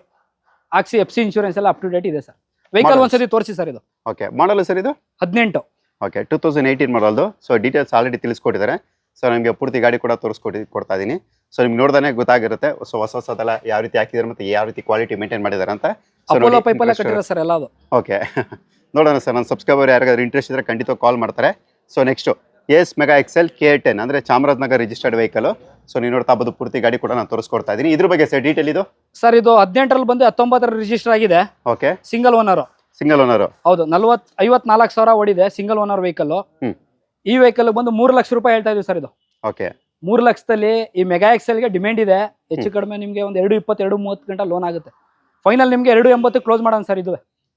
ಆಕ್ಸಿ ಎಫ್ ಸಿ ಇನ್ಶೂರೆನ್ಸ್ ಎಲ್ಲ ಅಪ್ ಟು ಡೇಟ್ ಇದೆ ಸರ್. ವೆಹಿಕಲ್ ಒಂದ್ಸರಿ ತೋರಿಸಿ ಸರ್ ಇದು. ಓಕೆ ಮಾಡಲ್ ಸರ್ ಇದು? ಹದಿನೆಂಟು. ಓಕೆ ಟೂ ತೌಸಂಡ್ ಏಯ್ಟೀನ್ ಮಾಡಲ್ದು ಸೊ ಡೀಟೇಲ್ಸ್ ಆಲ್ರೆಡಿ ತಿಳಿಸ್ಕೊಟ್ಟಿದ್ದಾರೆ. ಸೊ ನಿಮಗೆ ಪೂರ್ತಿ ಗಾಡಿ ಕೂಡ ತೋರಿಸ್ಕೊಟ್ಟು ಕೊಡ್ತಾ ಇದ್ದೀನಿ ಸೊ ನಿಮ್ಗೆ ನೋಡ್ದಾನೆ ಗೊತ್ತಾಗಿರುತ್ತೆ. ಸೊ ಹೊಸ ಹೊಸದೆಲ್ಲ ಯಾವ ರೀತಿ ಹಾಕಿದ್ದಾರೆ ಮತ್ತೆ ಯಾವ ರೀತಿ ಕ್ವಾಲಿಟಿ ಮೇಂಟೈನ್ ಮಾಡಿದ್ದಾರೆ ಅಂತ. ಅಪೋಲೋ ಪೈಪ್ ಎಲ್ಲ ಕಟ್ಟಿರೋ ಸರ್ ಎಲ್ಲ ಅದು ಓಕೆ ನೋಡೋಣ ಸರ್ ನನ್ನ ಸಬ್ಸ್ಕ್ರೈಬರ್ ಯಾರಿಗಾದ್ರೂ ಇಂಟ್ರೆಸ್ಟ್ ಇದ್ರೆ ಖಂಡಿತ ಕಾಲ್ ಮಾಡ್ತಾರೆ. So next Ace Mega XL K ten ಅಂದರೆ ಚಾಮರಾಜನಗರ ರಿಜಿಸ್ಟರ್ಡ್ ವೆಹಿಕಲ್ ಸೊ ನೀವು ನೋಡ್ತಾ ಬೋದು ಪೂರ್ತಿ ಗಾಡಿ ಕೂಡ ನಾನು ತೋರಿಸ್ಕೊಡ್ತಾ ಇದ್ದೀನಿ. ಇದ್ರ ಬಗ್ಗೆ ಸರ್ ಡೀಟೇಲ್ ಇದು? ಸರ್ ಇದು ಹದಿನೆಂಟರಲ್ಲಿ ಬಂದು ಹತ್ತೊಂಬತ್ತರ ರಿಜಿಸ್ಟರ್ ಆಗಿದೆ. Okay single owner single owner ಹೌದು ನಲ್ವತ್ ಐವತ್ನಾಲ್ಕು ಸಾವಿರ ಓಡಿದೆ ಸಿಂಗಲ್ ಓನರ್ ವೆಹಿಕಲ್ ಈ ವೆಹಿಕಲ್ ಬಂದು ಮೂರು ಲಕ್ಷ ರೂಪಾಯಿ ಹೇಳ್ತಾ ಇದೀವಿ ಸರ್ ಇದು. ಓಕೆ ಮೂರು ಲಕ್ಷದಲ್ಲಿ ಈ ಮೆಗಾ ಎಕ್ಸೆಲ್ಗೆ ಡಿಮ್ಯಾಂಡ್ ಇದೆ. ಹೆಚ್ಚು ಕಡಿಮೆ ನಿಮಗೆ ಒಂದು ಎರಡು ಇಪ್ಪತ್ತೆರಡು ಮೂವತ್ತು ಗಂಟೆ ಲೋನ್ ಆಗುತ್ತೆ. ಫೈನಲ್ ನಿಮಗೆ ಎರಡು ಎಂಬತ್ತು ಕ್ಲೋಸ್ ಮಾಡೋಣ ಸರ್ ಇದು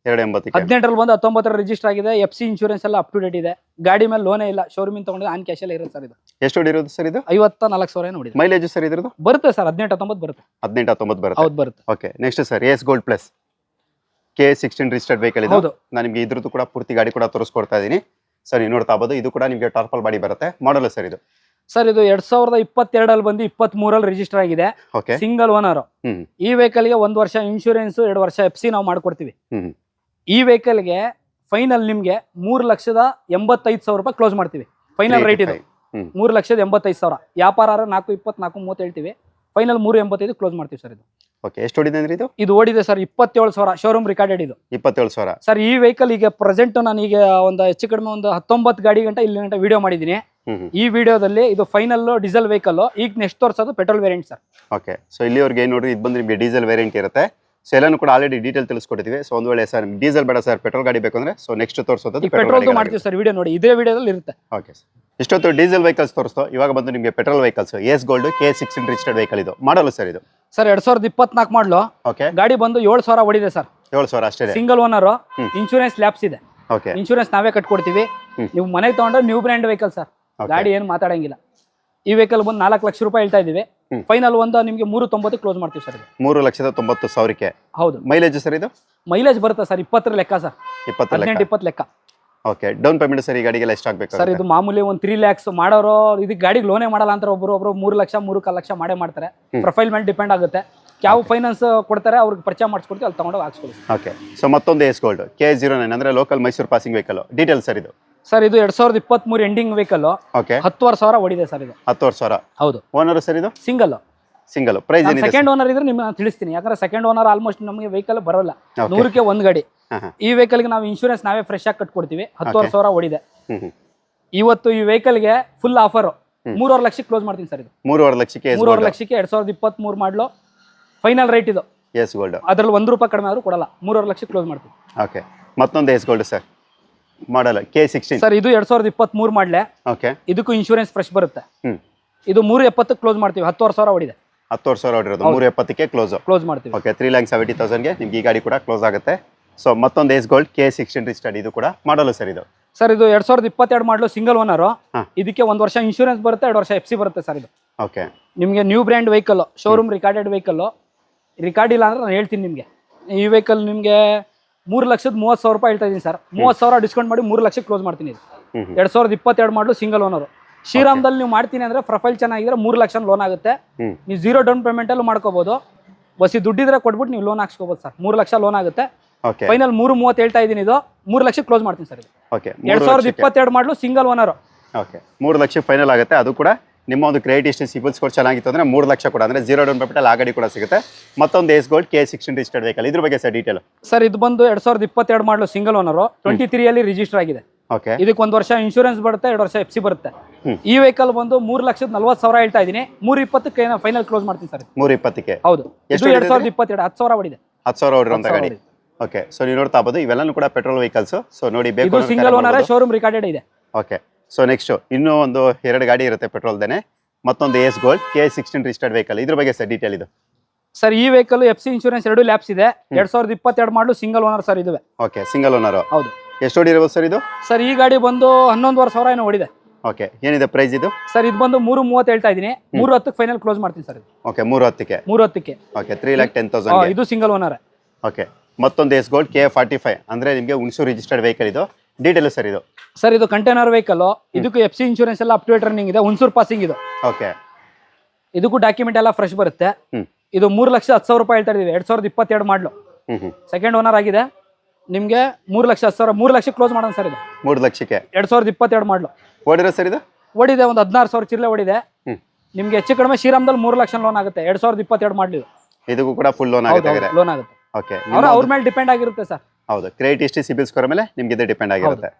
ಎರಡು ಎಂಬತ್ತಕ್ಕೆ. ಹದಿನೆಂಟರಲ್ಲಿ ಬಂದು ಹತ್ತೊಂಬತ್ತರ ರಿಜಿಸ್ಟರ್ ಆಗಿದೆ ಎಫ್ ಸಿ ಇನ್ಶೂರೆನ್ಸ್ ಎಲ್ಲ ಅಪ್ ಟು ಡೇಟ್ ಇದೆ. ಗಾಡಿ ಮೇಲೆ ಲೋನೇ ಇಲ್ಲ ಶೋರೂಮಿಂದ ತಗೊಂಡಿದ್ದು ಆನ್ ಕ್ಯಾಶ್ ಎಲ್ಲ ಇರುತ್ತೆ ಸರ್ ಇದು. ಎಷ್ಟು ಹೊಡಿರೋದು ಸರ್ ಇದು? ಐವತ್ತ ನಾಲ್ಕು ಸಾವಿರ ನೋಡಿ ಮೈಲೇಜ್ ಸರ್ ಇದ್ರದ್ದು? ಬರುತ್ತೆ ಸರ್ ಹದಿನೆಂಟು ಹತ್ತೊಂಬತ್ತು ಬರುತ್ತೆ. ಹದಿನೆಂಟು ಹತ್ತೊಂಬತ್ತು ಬರುತ್ತೆ. ಹೌದು ಬರುತ್ತೆ. Okay next sir Ace Gold Plus K sixteen registered vehicle ಇದೆ. ಹೌದು. ನಾನು ನಿಮಗೆ ಇದ್ರದ್ದು ಕೂಡ ಪೂರ್ತಿ ಗಾಡಿ ಕೂಡ ತೋರಿಸ್ಕೊಡ್ತಾ ಇದ್ದೀನಿ. ಸರ್ ನೀವು ನೋಡ್ತಾ ಬೋದು ಇದು ಕೂಡ ನಿಮಗೆ ಟಾರ್ಪಲ್ ಬಾಡಿ ಬರುತ್ತೆ. ಮಾಡಲ್ಲ ಸರ್ ಇದು. ಸರ್ ಇದು ಎರಡ್ ಸಾವಿರದ ಇಪ್ಪತ್ತೆರಡಲ್ಲಿ ಬಂದು ಇಪ್ಪತ್ತ್ ಮೂರಲ್ಲಿ ರಿಜಿಸ್ಟರ್ ಆಗಿದೆ ಓಕೆ ಸಿಂಗಲ್ ಓನರ್ ಈ ವೆಹಿಕಲ್ಗೆ ಒಂದ್ ವರ್ಷ ಇನ್ಶೂರೆನ್ಸ್ ಎರಡು ವರ್ಷ ಎಫ್ ಸಿ ನಾವು ಮಾಡ್ಕೊಡ್ತೀವಿ. ಈ ವೆಹಿಕಲ್ಗೆ ಫೈನಲ್ ನಿಮಗೆ ಮೂರು ಲಕ್ಷದ ಎಂಬತ್ತೈದು ಸಾವಿರ ರೂಪಾಯಿ ಕ್ಲೋಸ್ ಮಾಡ್ತೀವಿ. ಫೈನಲ್ ರೇಟ್ ಇದು. ಮೂರು ಲಕ್ಷದ ಎಂಬತ್ತೈದು ಸಾವಿರ. ವ್ಯಾಪಾರ ನಾಲ್ಕು ಇಪ್ಪತ್ತು ನಾಲ್ಕು ಮೂವತ್ತು ಹೇಳ್ತೀವಿ. ಫೈನಲ್ ಮೂರು ಎಂಬತ್ತೈದು ಕ್ಲೋಸ್ ಮಾಡ್ತೀವಿ ಸರ್ ಇದು. ಓಕೆ ಎಷ್ಟು ಹೊಡಿದೆ ಅಂದ್ರೆ ಇದು? ಇದು ಓಡಿದೆ ಸರ್ ಇಪ್ಪತ್ತೇಳು ಸಾವಿರ. ಶೋರೂಮ್ ರಿಕಾರ್ಡೆಡ್ ಇದು. ಇಪ್ಪತ್ತೇಳು ಸಾವಿರ. ಸರ್ ಈ ವೆಹಿಕಲ್ ಈಗ ಪ್ರೆಸೆಂಟ್ ನಾನು ಈಗ ಒಂದು ಹೆಚ್ಚು ಕಡಿಮೆ ಒಂದು ಹತ್ತೊಂಬತ್ತು ಗಾಡಿ ಗಂಟೆ ಇಲ್ಲಿ ಗಂಟ ವಿಡಿಯೋ ಮಾಡಿದ್ದೀನಿ. ಈ ವಿಡಿಯೋದಲ್ಲಿ ಇದು ಫೈನಲ್ ಡೀಸೆಲ್ ವೆಹಿಕಲ್ ಈಗ ನೆಕ್ಸ್ಟ್ ತೋರಿಸೋದು petrol variant sir okay so ಇಲ್ಲಿವರೆಗೆ ಏನು ನೋಡ್ರಿ? ಇದು ಬಂದ್ರೆ ನಿಮಗೆ ಡೀಸೆಲ್ ವೇರಿಯಂಟ್ ಇರುತ್ತೆ. ಸೊ ಎಲ್ಲಾನು ಕೂಡ ಆಲ್ರೆಡಿ ಡೀಟೇಲ್ ತಿಳಿಸ್ಕೊಟ್ಟಿದ್ದೀವಿ. ಸೊ ಒಂದು ವೇಳೆ ಸರ್ ಡೀಸೆಲ್ ಬೇಡ ಸರ್ ಪೆಟ್ರೋಲ್ ಗಾಡಿ ಬೇಕು ಅಂದ್ರೆ ಸೊ ನೆಕ್ಸ್ಟ್ ತೋರಿಸೋದು ಪೆಟ್ರೋಲ್ ಮಾಡ್ತೀವಿ ಸರ್ ವಿಡಿಯೋ ನೋಡಿ. ಇದೇ ವಿಡಿಯೋದಲ್ಲಿ ಇರುತ್ತೆ. ಓಕೆ ಇಷ್ಟೊತ್ತು ಡೀಸೆಲ್ ವೆಹಿಕಲ್ಸ್ ತೋರಿಸ್ತೋ. ಇವಾಗ ಬಂದು ನಿಮಗೆ petrol vehicles Ace Gold K six registered vehicle ಇದು. ಮಾಡಲು ಸರ್ ಇದು? ಸರ್ ಎರಡ್ ಸಾವಿರದ ಇಪ್ಪತ್ನಾಲ್ಕು ಮಾಡಲು. ಓಕೆ ಗಾಡಿ ಬಂದು ಏಳು ಸಾವಿರ ಹೊಡಿದೆ ಸರ್. ಏಳು ಸಾವಿರ ಅಷ್ಟೇ ಸಿಂಗಲ್ ಓನರ್ ಇನ್ಶೂರೆನ್ಸ್ ಲ್ಯಾಬ್ಸ್ ಇದೆ. ಓಕೆ ಇನ್ಶೂರೆನ್ಸ್ ನಾವೇ ಕಟ್ಕೊಡ್ತೀವಿ. ನೀವು ಮನೆಗೆ ತಗೊಂಡ್ರೆ ನ್ಯೂ ಬ್ರ್ಯಾಂಡ್ ವೆಹಿಕಲ್ ಸರ್ ಗಾಡಿ ಏನು ಮಾತಾಡಂಗಿಲ್ಲ. ಈ ವೆಹಿಕಲ್ ಬಂದು ನಾಲ್ಕು ಲಕ್ಷ ರೂಪಾಯಿ ಹೇಳ್ತಾ ಇದೀವಿ ಹ್ಮ್. ಫೈನಲ್ ಒಂದು ನಿಮಗೆ ಮೂರು ತೊಂಬತ್ತು ಕ್ಲೋಸ್ ಮಾಡ್ತೀವಿ ಸರ್ ಇದು. ಮೂರು ಲಕ್ಷದ ತೊಂಬತ್ತು ಸಾವಿರಕ್ಕೆ. ಹೌದು. ಮೈಲೇಜ್ ಸರ್ ಇದು? ಮೈಲೇಜ್ ಬರುತ್ತೆ ಸರ್ ಇಪ್ಪತ್ತರ ಲೆಕ್ಕ ಸರ್. ಇಪ್ಪತ್ತು ಹದಿನೆಂಟು ಲೆಕ್ಕ. ಇಪ್ಪತ್ತು ಲೆಕ್ಕ. ಓಕೆ ಡೌನ್ ಪೇಮೆಂಟ್ ಸರ್ ಈ ಗಾಡಿಗೆಲ್ಲ ಎಷ್ಟು ಆಗಬೇಕು ಸರ್ ಇದು ಮಾಮೂಲಿ ಒಂದು ತ್ರೀ ಲ್ಯಾಕ್ಸ್ ಮಾಡೋರು ಇದು ಗಾಡಿಗೆ ಲೋನೇ ಮಾಡಲ್ಲ ಅಂತ ಒಬ್ರು ಒಬ್ರು ಮೂರು ಲಕ್ಷ ಮೂರು ಕಾಲು ಲಕ್ಷ ಮಾಡೇ ಮಾಡ್ತಾರೆ. ಹ್ಮ್. ಪ್ರೊಫೈಲ್ ಮೇಲೆ ಡಿಪೆಂಡ್ ಆಗುತ್ತೆ. ಯಾವ ಫೈನಾನ್ಸ್ ಕೊಡ್ತಾರೆ ಅವ್ರಿಗೆ ಪರಿಚಯ ಮಾಡಿಸ್ಕೊಡ್ತೀವಿ ಅಲ್ಲಿ ತಗೊಂಡೋಗಿ ಹಾಕ್ಸ್ಕೊಳ್ಳಿ ಓಕೆ ಸೊ ಮತ್ತೊಂದು Ace Gold K zero nine ಅಂದ್ರೆ local Mysuru passing vehicle details sir ಇದು? ಸರ್ ಇದು ಎರಡ್ ಸಾವಿರದ ಇಪ್ಪತ್ಮೂರು ಎಂಡಿಂಗ್ ವೆಹಿಕಲ್ ಓಕೆ ಹತ್ತುವರೆ ಸಾವಿರ ಓಡಿದೆ ಸರ್ ಇದು. ಹತ್ತುವರೆ ಸಾವಿರ. ಹೌದು. ಓನರ್ ಸರ್ ಇದು? ಸಿಂಗಲ್ ಸಿಂಗಲ್ ಪ್ರೈಸ್ ಏನಿದೆ ಸೆಕೆಂಡ್ ಓನರ್ ಇದ್ರೆ ನಿಮ್ಗೆ ನಾನು ತಿಳಿಸ್ತೀನಿ. ಯಾಕಂದ್ರೆ ಸೆಕೆಂಡ್ ಓನರ್ ಆಲ್ಮೋಸ್ಟ್ ನಮಗೆ ವೆಹಿಕಲ್ ಬರೋಲ್ಲ. ನೂರಕ್ಕೆ ಒಂದ್ ಗಾಡಿ. ಈ ವೆಹಿಕಲ್ಗೆ ನಾವು ಇನ್ಶೂರೆನ್ಸ್ ನಾವೇ ಫ್ರೆಶ್ ಆಗಿ ಕಟ್ಕೊಡ್ತೀವಿ. ಹತ್ತುವರೆ. ಸಾವಿರ ಹ್ಞೂ ಇವತ್ತು ಈ ವೆಹಿಕಲ್ಗೆ ಫುಲ್ ಆಫರ್. ಮೂರುವರೆ ಲಕ್ಷಕ್ಕೆ ಕ್ಲೋಸ್ ಮಾಡ್ತೀನಿ ಸರ್ ಇದು. ಮೂರುವರೆ ಲಕ್ಷಕ್ಕೆ ಮೂರುವರೆ ಲಕ್ಷಕ್ಕೆ ಎರಡ್ ಸಾವಿರದ ಇಪ್ಪತ್ತ್ ಮೂರು ಮಾಡಲು. ಫೈನಲ್ ರೇಟ್ ಇದು. ಎಸ್ ಗೋಲ್ಡ್ ಅದ್ರಲ್ಲಿ ಒಂದ್ ರೂಪಾಯಿ ಕಡಿಮೆ ಆದ್ರೂ ಕೊಡಲ್ಲ. ಮೂರುವರೆ ಲಕ್ಷಕ್ಕೆ ಕ್ಲೋಸ್ ಮಾಡ್ತೀವಿ ಓಕೆ ಮತ್ತೊಂದು Ace Gold sir model K sixteen sir ಇದು ಎರಡ್ ಸಾವಿರದ ಇಪ್ಪತ್ತ್ ಮೂರು ಮಾಡಲೆ. ಓಕೆ ಇದಕ್ಕೂ ಇನ್ಶೂರೆನ್ಸ್ ಫ್ರೆಶ್ ಬರುತ್ತೆ. ಹ್ಞೂ ಇದು ಮೂರು ಎಪ್ಪತ್ತಕ್ಕೆ ಕ್ಲೋಸ್ ಮಾಡ್ತೀವಿ. ಹತ್ತುವರೆ ಸಾವಿರ ಹೊಡಿದೆ ಹತ್ತುವರೆ ಸಾವಿರ ಹೊಡಿರೋದು. ಮೂರು ಎಪ್ಪತ್ತಕ್ಕೆ ಕ್ಲೋಸ್ ಕ್ಲೋಸ್ ಮಾಡ್ತೀವಿ. ಓಕೆ ತ್ರೀ ಲ್ಯಾಕ್ ಸೆವೆಂಟಿ ತೌಸಂಡ್ಗೆ ನಿಮ್ಗೆ ಈ ಗಾಡಿ ಕೂಡ ಕ್ಲೋಸ್ ಆಗುತ್ತೆ. ಸೊ ಮತ್ತೊಂದು Ace Gold K sixteen registered ಇದು ಕೂಡ ಮಾಡಲು ಸರ್ ಇದು. ಸರ್ ಇದು ಎರಡ್ ಸಾವಿರದ ಇಪ್ಪತ್ತೆರಡು ಮಾಡಲು ಸಿಂಗಲ್ ಓನರು ಹಾ. ಇದಕ್ಕೆ ಒಂದು ವರ್ಷ ಇನ್ಶೂರೆನ್ಸ್ ಬರುತ್ತೆ ಎರಡು ವರ್ಷ ಎಫ್ ಸಿ ಬರುತ್ತೆ ಸರ್ ಇದು. ಓಕೆ ನಿಮಗೆ new brand vehicle showroom recorded vehicle record ಇಲ್ಲ ಅಂದ್ರೆ ನಾನು ಹೇಳ್ತೀನಿ ನಿಮಗೆ. ಈ ವೆಹಿಕಲ್ ನಿಮಗೆ ಮೂರು ಲಕ್ಷದ ಮೂವತ್ತು ಸಾವಿರ ರೂಪಾಯಿ ಹೇಳ್ತಾ ಇದ್ದೀನಿ ಸರ್. ಮೂವತ್ತು ಸಾವಿರ ಡಿಸ್ಕೌಂಟ್ ಮಾಡಿ ಮೂರು ಲಕ್ಷಕ್ಕೆ ಕ್ಲೋಸ್ ಮಾಡ್ತೀನಿ ಇದು. ಎರಡು ಸಾವಿರದ ಇಪ್ಪತ್ತೆರಡು ಮಾಡಲು ಸಿಂಗಲ್ ಓನರು ಶ್ರೀರಾಮದಲ್ಲಿ ನೀವು ಮಾಡ್ತೀನಿ ಅಂದರೆ ಪ್ರೊಫೈಲ್ ಚೆನ್ನಾಗಿದ್ರೆ ಮೂರು ಲಕ್ಷ ಲೋನ್ ಆಗುತ್ತೆ. ನೀವು ಜೀರೋ ಡೌನ್ ಪೇಮೆಂಟಲ್ಲೂ ಮಾಡ್ಕೋಬೋದು. ಬಸ್ಸಿ ದುಡ್ಡಿದ್ರೆ ಕೊಟ್ಬಿಟ್ಟು ನೀವು ಲೋನ್ ಹಾಕ್ಸ್ಕೋಬೋದು ಸರ್. ಮೂರು ಲಕ್ಷ ಲೋನ್ ಆಗುತ್ತೆ. ಫೈನಲ್ ಮೂರು ಮೂವತ್ತು ಹೇಳ್ತಾ ಇದ್ದೀನಿ ಇದು. ಮೂರು ಲಕ್ಷಕ್ಕೆ ಕ್ಲೋಸ್ ಮಾಡ್ತೀನಿ ಸರ್ ಇದು. ಓಕೆ ಎರಡು ಸಾವಿರದ ಇಪ್ಪತ್ತೆರಡು ಮಾಡಲು ಸಿಂಗಲ್ ಓನರು ಓಕೆ ಮೂರು ಲಕ್ಷ ಫೈನಲ್ ಆಗುತ್ತೆ. ಅದು ಕೂಡ ನಿಮ್ಮ ಒಂದು ಕ್ರೆಡಿಟ್ ಹಿಸ್ಟ್ರಿ ಸಿಬಿಲ್ ಸ್ಕೋರ್ ಚೆನ್ನಾಗಿತ್ತು ಅಂದರೆ ಮೂರು ಲಕ್ಷ ಕೂಡ. ಅಂದರೆ ಜೀರೋ ಡೌನ್ ಪೇಮೆಂಟಲ್ಲಿ ಆ ಗಾಡಿ ಕೂಡ ಸಿಗುತ್ತೆ. ಮತ್ತೊಂದು Ace Gold K sixteen registered vehicle ಇದ್ರ ಬಗ್ಗೆ ಸರ್ ಡೀಟೇಲ್ ಸರ್ ಇದು ಬಂದು ಎರಡು ಸಾವಿರದ ಇಪ್ಪತ್ತೆರಡು ಮಾಡಲು ಸಿಂಗಲ್ ಓನರು ಟ್ವೆಂಟಿ ತ್ರೀಯಲ್ಲಿ ರಿಜಿಸ್ಟರ್ ಆಗಿದೆ. ಓಕೆ ಇದಕ್ಕೆ ಒಂದು ವರ್ಷ ಇನ್ಶೂರೆನ್ಸ್ ಬರುತ್ತೆ ಎರಡು ವರ್ಷ ಎಫ್ ಸಿ ಬರುತ್ತೆ. ಈ ವೆಹಿಕಲ್ ಬಂದು ಮೂರು ಲಕ್ಷದ ನಲ್ವತ್ತು ಸಾವಿರ ಹೇಳ್ತಾ ಇದ್ದೀನಿ. ಮೂರು ಇಪ್ಪತ್ತಕ್ಕೆ ಫೈನಲ್ ಕ್ಲೋಸ್ ಮಾಡ್ತೀನಿ ಸರ್ ಮೂರು ಇಪ್ಪತ್ತಕ್ಕೆ. ಹೌದು. ಎಷ್ಟು ಎರಡು ಸಾವಿರದ ಇಪ್ಪತ್ತೆರಡು ಹತ್ತು ಸಾವಿರ ಹೊಡಿದೆ ಹತ್ತು ಸಾವಿರ ಹೊಡಿರೋಂಥ ಗಾಡಿ. ಓಕೆ ಸೊ ನೀವು ನೋಡ್ತಾ ಇವೆಲ್ಲನೂ ಕೂಡ ಪೆಟ್ರೋಲ್ ವೆಹಿಕಲ್ಸ್ ಸೊ ನೋಡಿ ಬೇಕು ಸಿಂಗಲ್ ಓನರ್ ಶೋರೂಮ್ ರಿಕಾರ್ಡೆಡ್ ಇದೆ. ಓಕೆ ಸೊ ನೆಕ್ಸ್ಟ್ ಇನ್ನೂ ಒಂದು ಎರಡು ಗಾಡಿ ಇರುತ್ತೆ ಪೆಟ್ರೋಲ್ದೇ ಮತ್ತೊಂದು Ace Gold K sixteen registered vehicle ಇದ್ರ ಬಗ್ಗೆ ಸರ್ ಡೀಟೇಲ್ ಇದು. ಸರ್ ಈ ವೆಹಿಕಲ್ ಎಫ್ ಸಿ ಇನ್ಶೂರೆನ್ಸ್ ಎರಡು ಲ್ಯಾಬ್ಸ್ ಇದೆ. ಎರಡ್ ಸಾವಿರದ ಇಪ್ಪತ್ತೆರಡು ಮಾಡಲು ಸಿಂಗಲ್ ಓನರ್ ಸರ್ ಇದುವೆ. ಓಕೆ ಸಿಂಗಲ್ ಓನರ್ ಹೌದು. ಎಷ್ಟು ಹೊಡಿರ್ಬೋದು ಸರ್ ಇದು? ಸರ್ ಈ ಗಾಡಿ ಬಂದು ಹನ್ನೊಂದುವರೆ ಸಾವಿರ ಏನೋ ಹೊಡಿದೆ ಓಕೆ ಏನಿದೆ ಪ್ರೈಸ್ ಇದು? ಸರ್ ಇದು ಬಂದು ಮೂರು ಮೂವತ್ತು ಹೇಳ್ತಾ ಇದೀನಿ ಮೂರು ಹತ್ತಕ್ಕೆ ಫೈನಲ್ ಕ್ಲೋಸ್ ಮಾಡ್ತೀನಿ ಸರ್ ಇದು. ಓಕೆ ಮೂರು ಹತ್ತಕ್ಕೆ. ಮೂರು ಹತ್ತಕ್ಕೆ. Okay three lakh ten thousand ಇದು ಸಿಂಗಲ್ ಓನರ್ ಓಕೆ ಮತ್ತೊಂದು Ace Gold K forty five ಅಂದರೆ ನಿಮಗೆ ಹುಣಸೂರು ರಿಜಿಸ್ಟರ್ಡ್ ವೆಹಿಕಲ್ ಇದು. ಡೀಟೇಲ್ ಸರ್ ಇದು. ಸರ್ ಇದು ಕಂಟೈನರ್ ವೆಹಿಕಲ್ ಇದಕ್ಕೂ ಎಫ್ ಸಿ ಇನ್ಶೂರೆನ್ಸ್ ಎಲ್ಲ ಅಪ್ ಟು ರನ್ನಿಂಗ್ ಇದೆ. ಹುಣಸೂರು ಪಾಸಿಂಗ್ ಇದು. ಓಕೆ ಇದಕ್ಕೂ ಡಾಕ್ಯುಮೆಂಟ್ ಎಲ್ಲ ಫ್ರೆಶ್ ಬರುತ್ತೆ. ಇದು ಮೂರು ಲಕ್ಷ ಹತ್ತು ಸಾವಿರ ರೂಪಾಯಿ ಹೇಳ್ತಾ ಇದೀವಿ ಎರಡ್ ಸಾವಿರದ ಇಪ್ಪತ್ತೆರಡು ಮಾಡಲು ಸೆಕೆಂಡ್ ಓನರ್ ಆಗಿದೆ. ನಿಮಗೆ ಮೂರು ಲಕ್ಷ ಹತ್ತು ಸಾವಿರ ಮೂರು ಲಕ್ಷ ಕ್ಲೋಸ್ ಮಾಡೋಣ ಸರ್ ಇದು. ಮೂರು ಲಕ್ಷಕ್ಕೆ. ಎರಡ್ ಸಾವಿರದ ಇಪ್ಪತ್ತೆರಡು ಮಾಡಲು ಓಡಿರೋ ಸರ್ ಇದು? ಓಡಿದೆ ಒಂದು ಹದಿನಾರು ಸಾವಿರ ಚಿಲ್ಲೆ ಓಡಿದೆ. ನಿಮ್ಗೆ ಹೆಚ್ಚು ಕಡಿಮೆ ಶ್ರೀರಾಮದಲ್ಲಿ ಮೂರು ಲಕ್ಷ ಲೋನ್ ಆಗುತ್ತೆ. ಎರಡ್ ಸಾವಿರದ ಇಪ್ಪತ್ತೆರಡು ಮಾಡಲಿ ಇದಕ್ಕೂ ಕೂಡ ಫುಲ್ ಲೋನ್ ಆಗುತ್ತೆ ಲೋನ್ ಆಗುತ್ತೆ. ಓಕೆ ಅವ್ರ ಮೇಲೆ ಡಿಪೆಂಡ್ ಆಗಿರುತ್ತೆ ಸರ್ ಹೌದು ಕ್ರೆಡಿಟ್ ಹಿಸ್ಟ್ರಿ ಸಿಬಿಲ್ ಸ್ಕೋರ್ ಮೇಲೆ ನಿಮ್ಗೆ ಇದೆ ಡಿಪೆಂಡ್ ಆಗಿರುತ್ತೆ.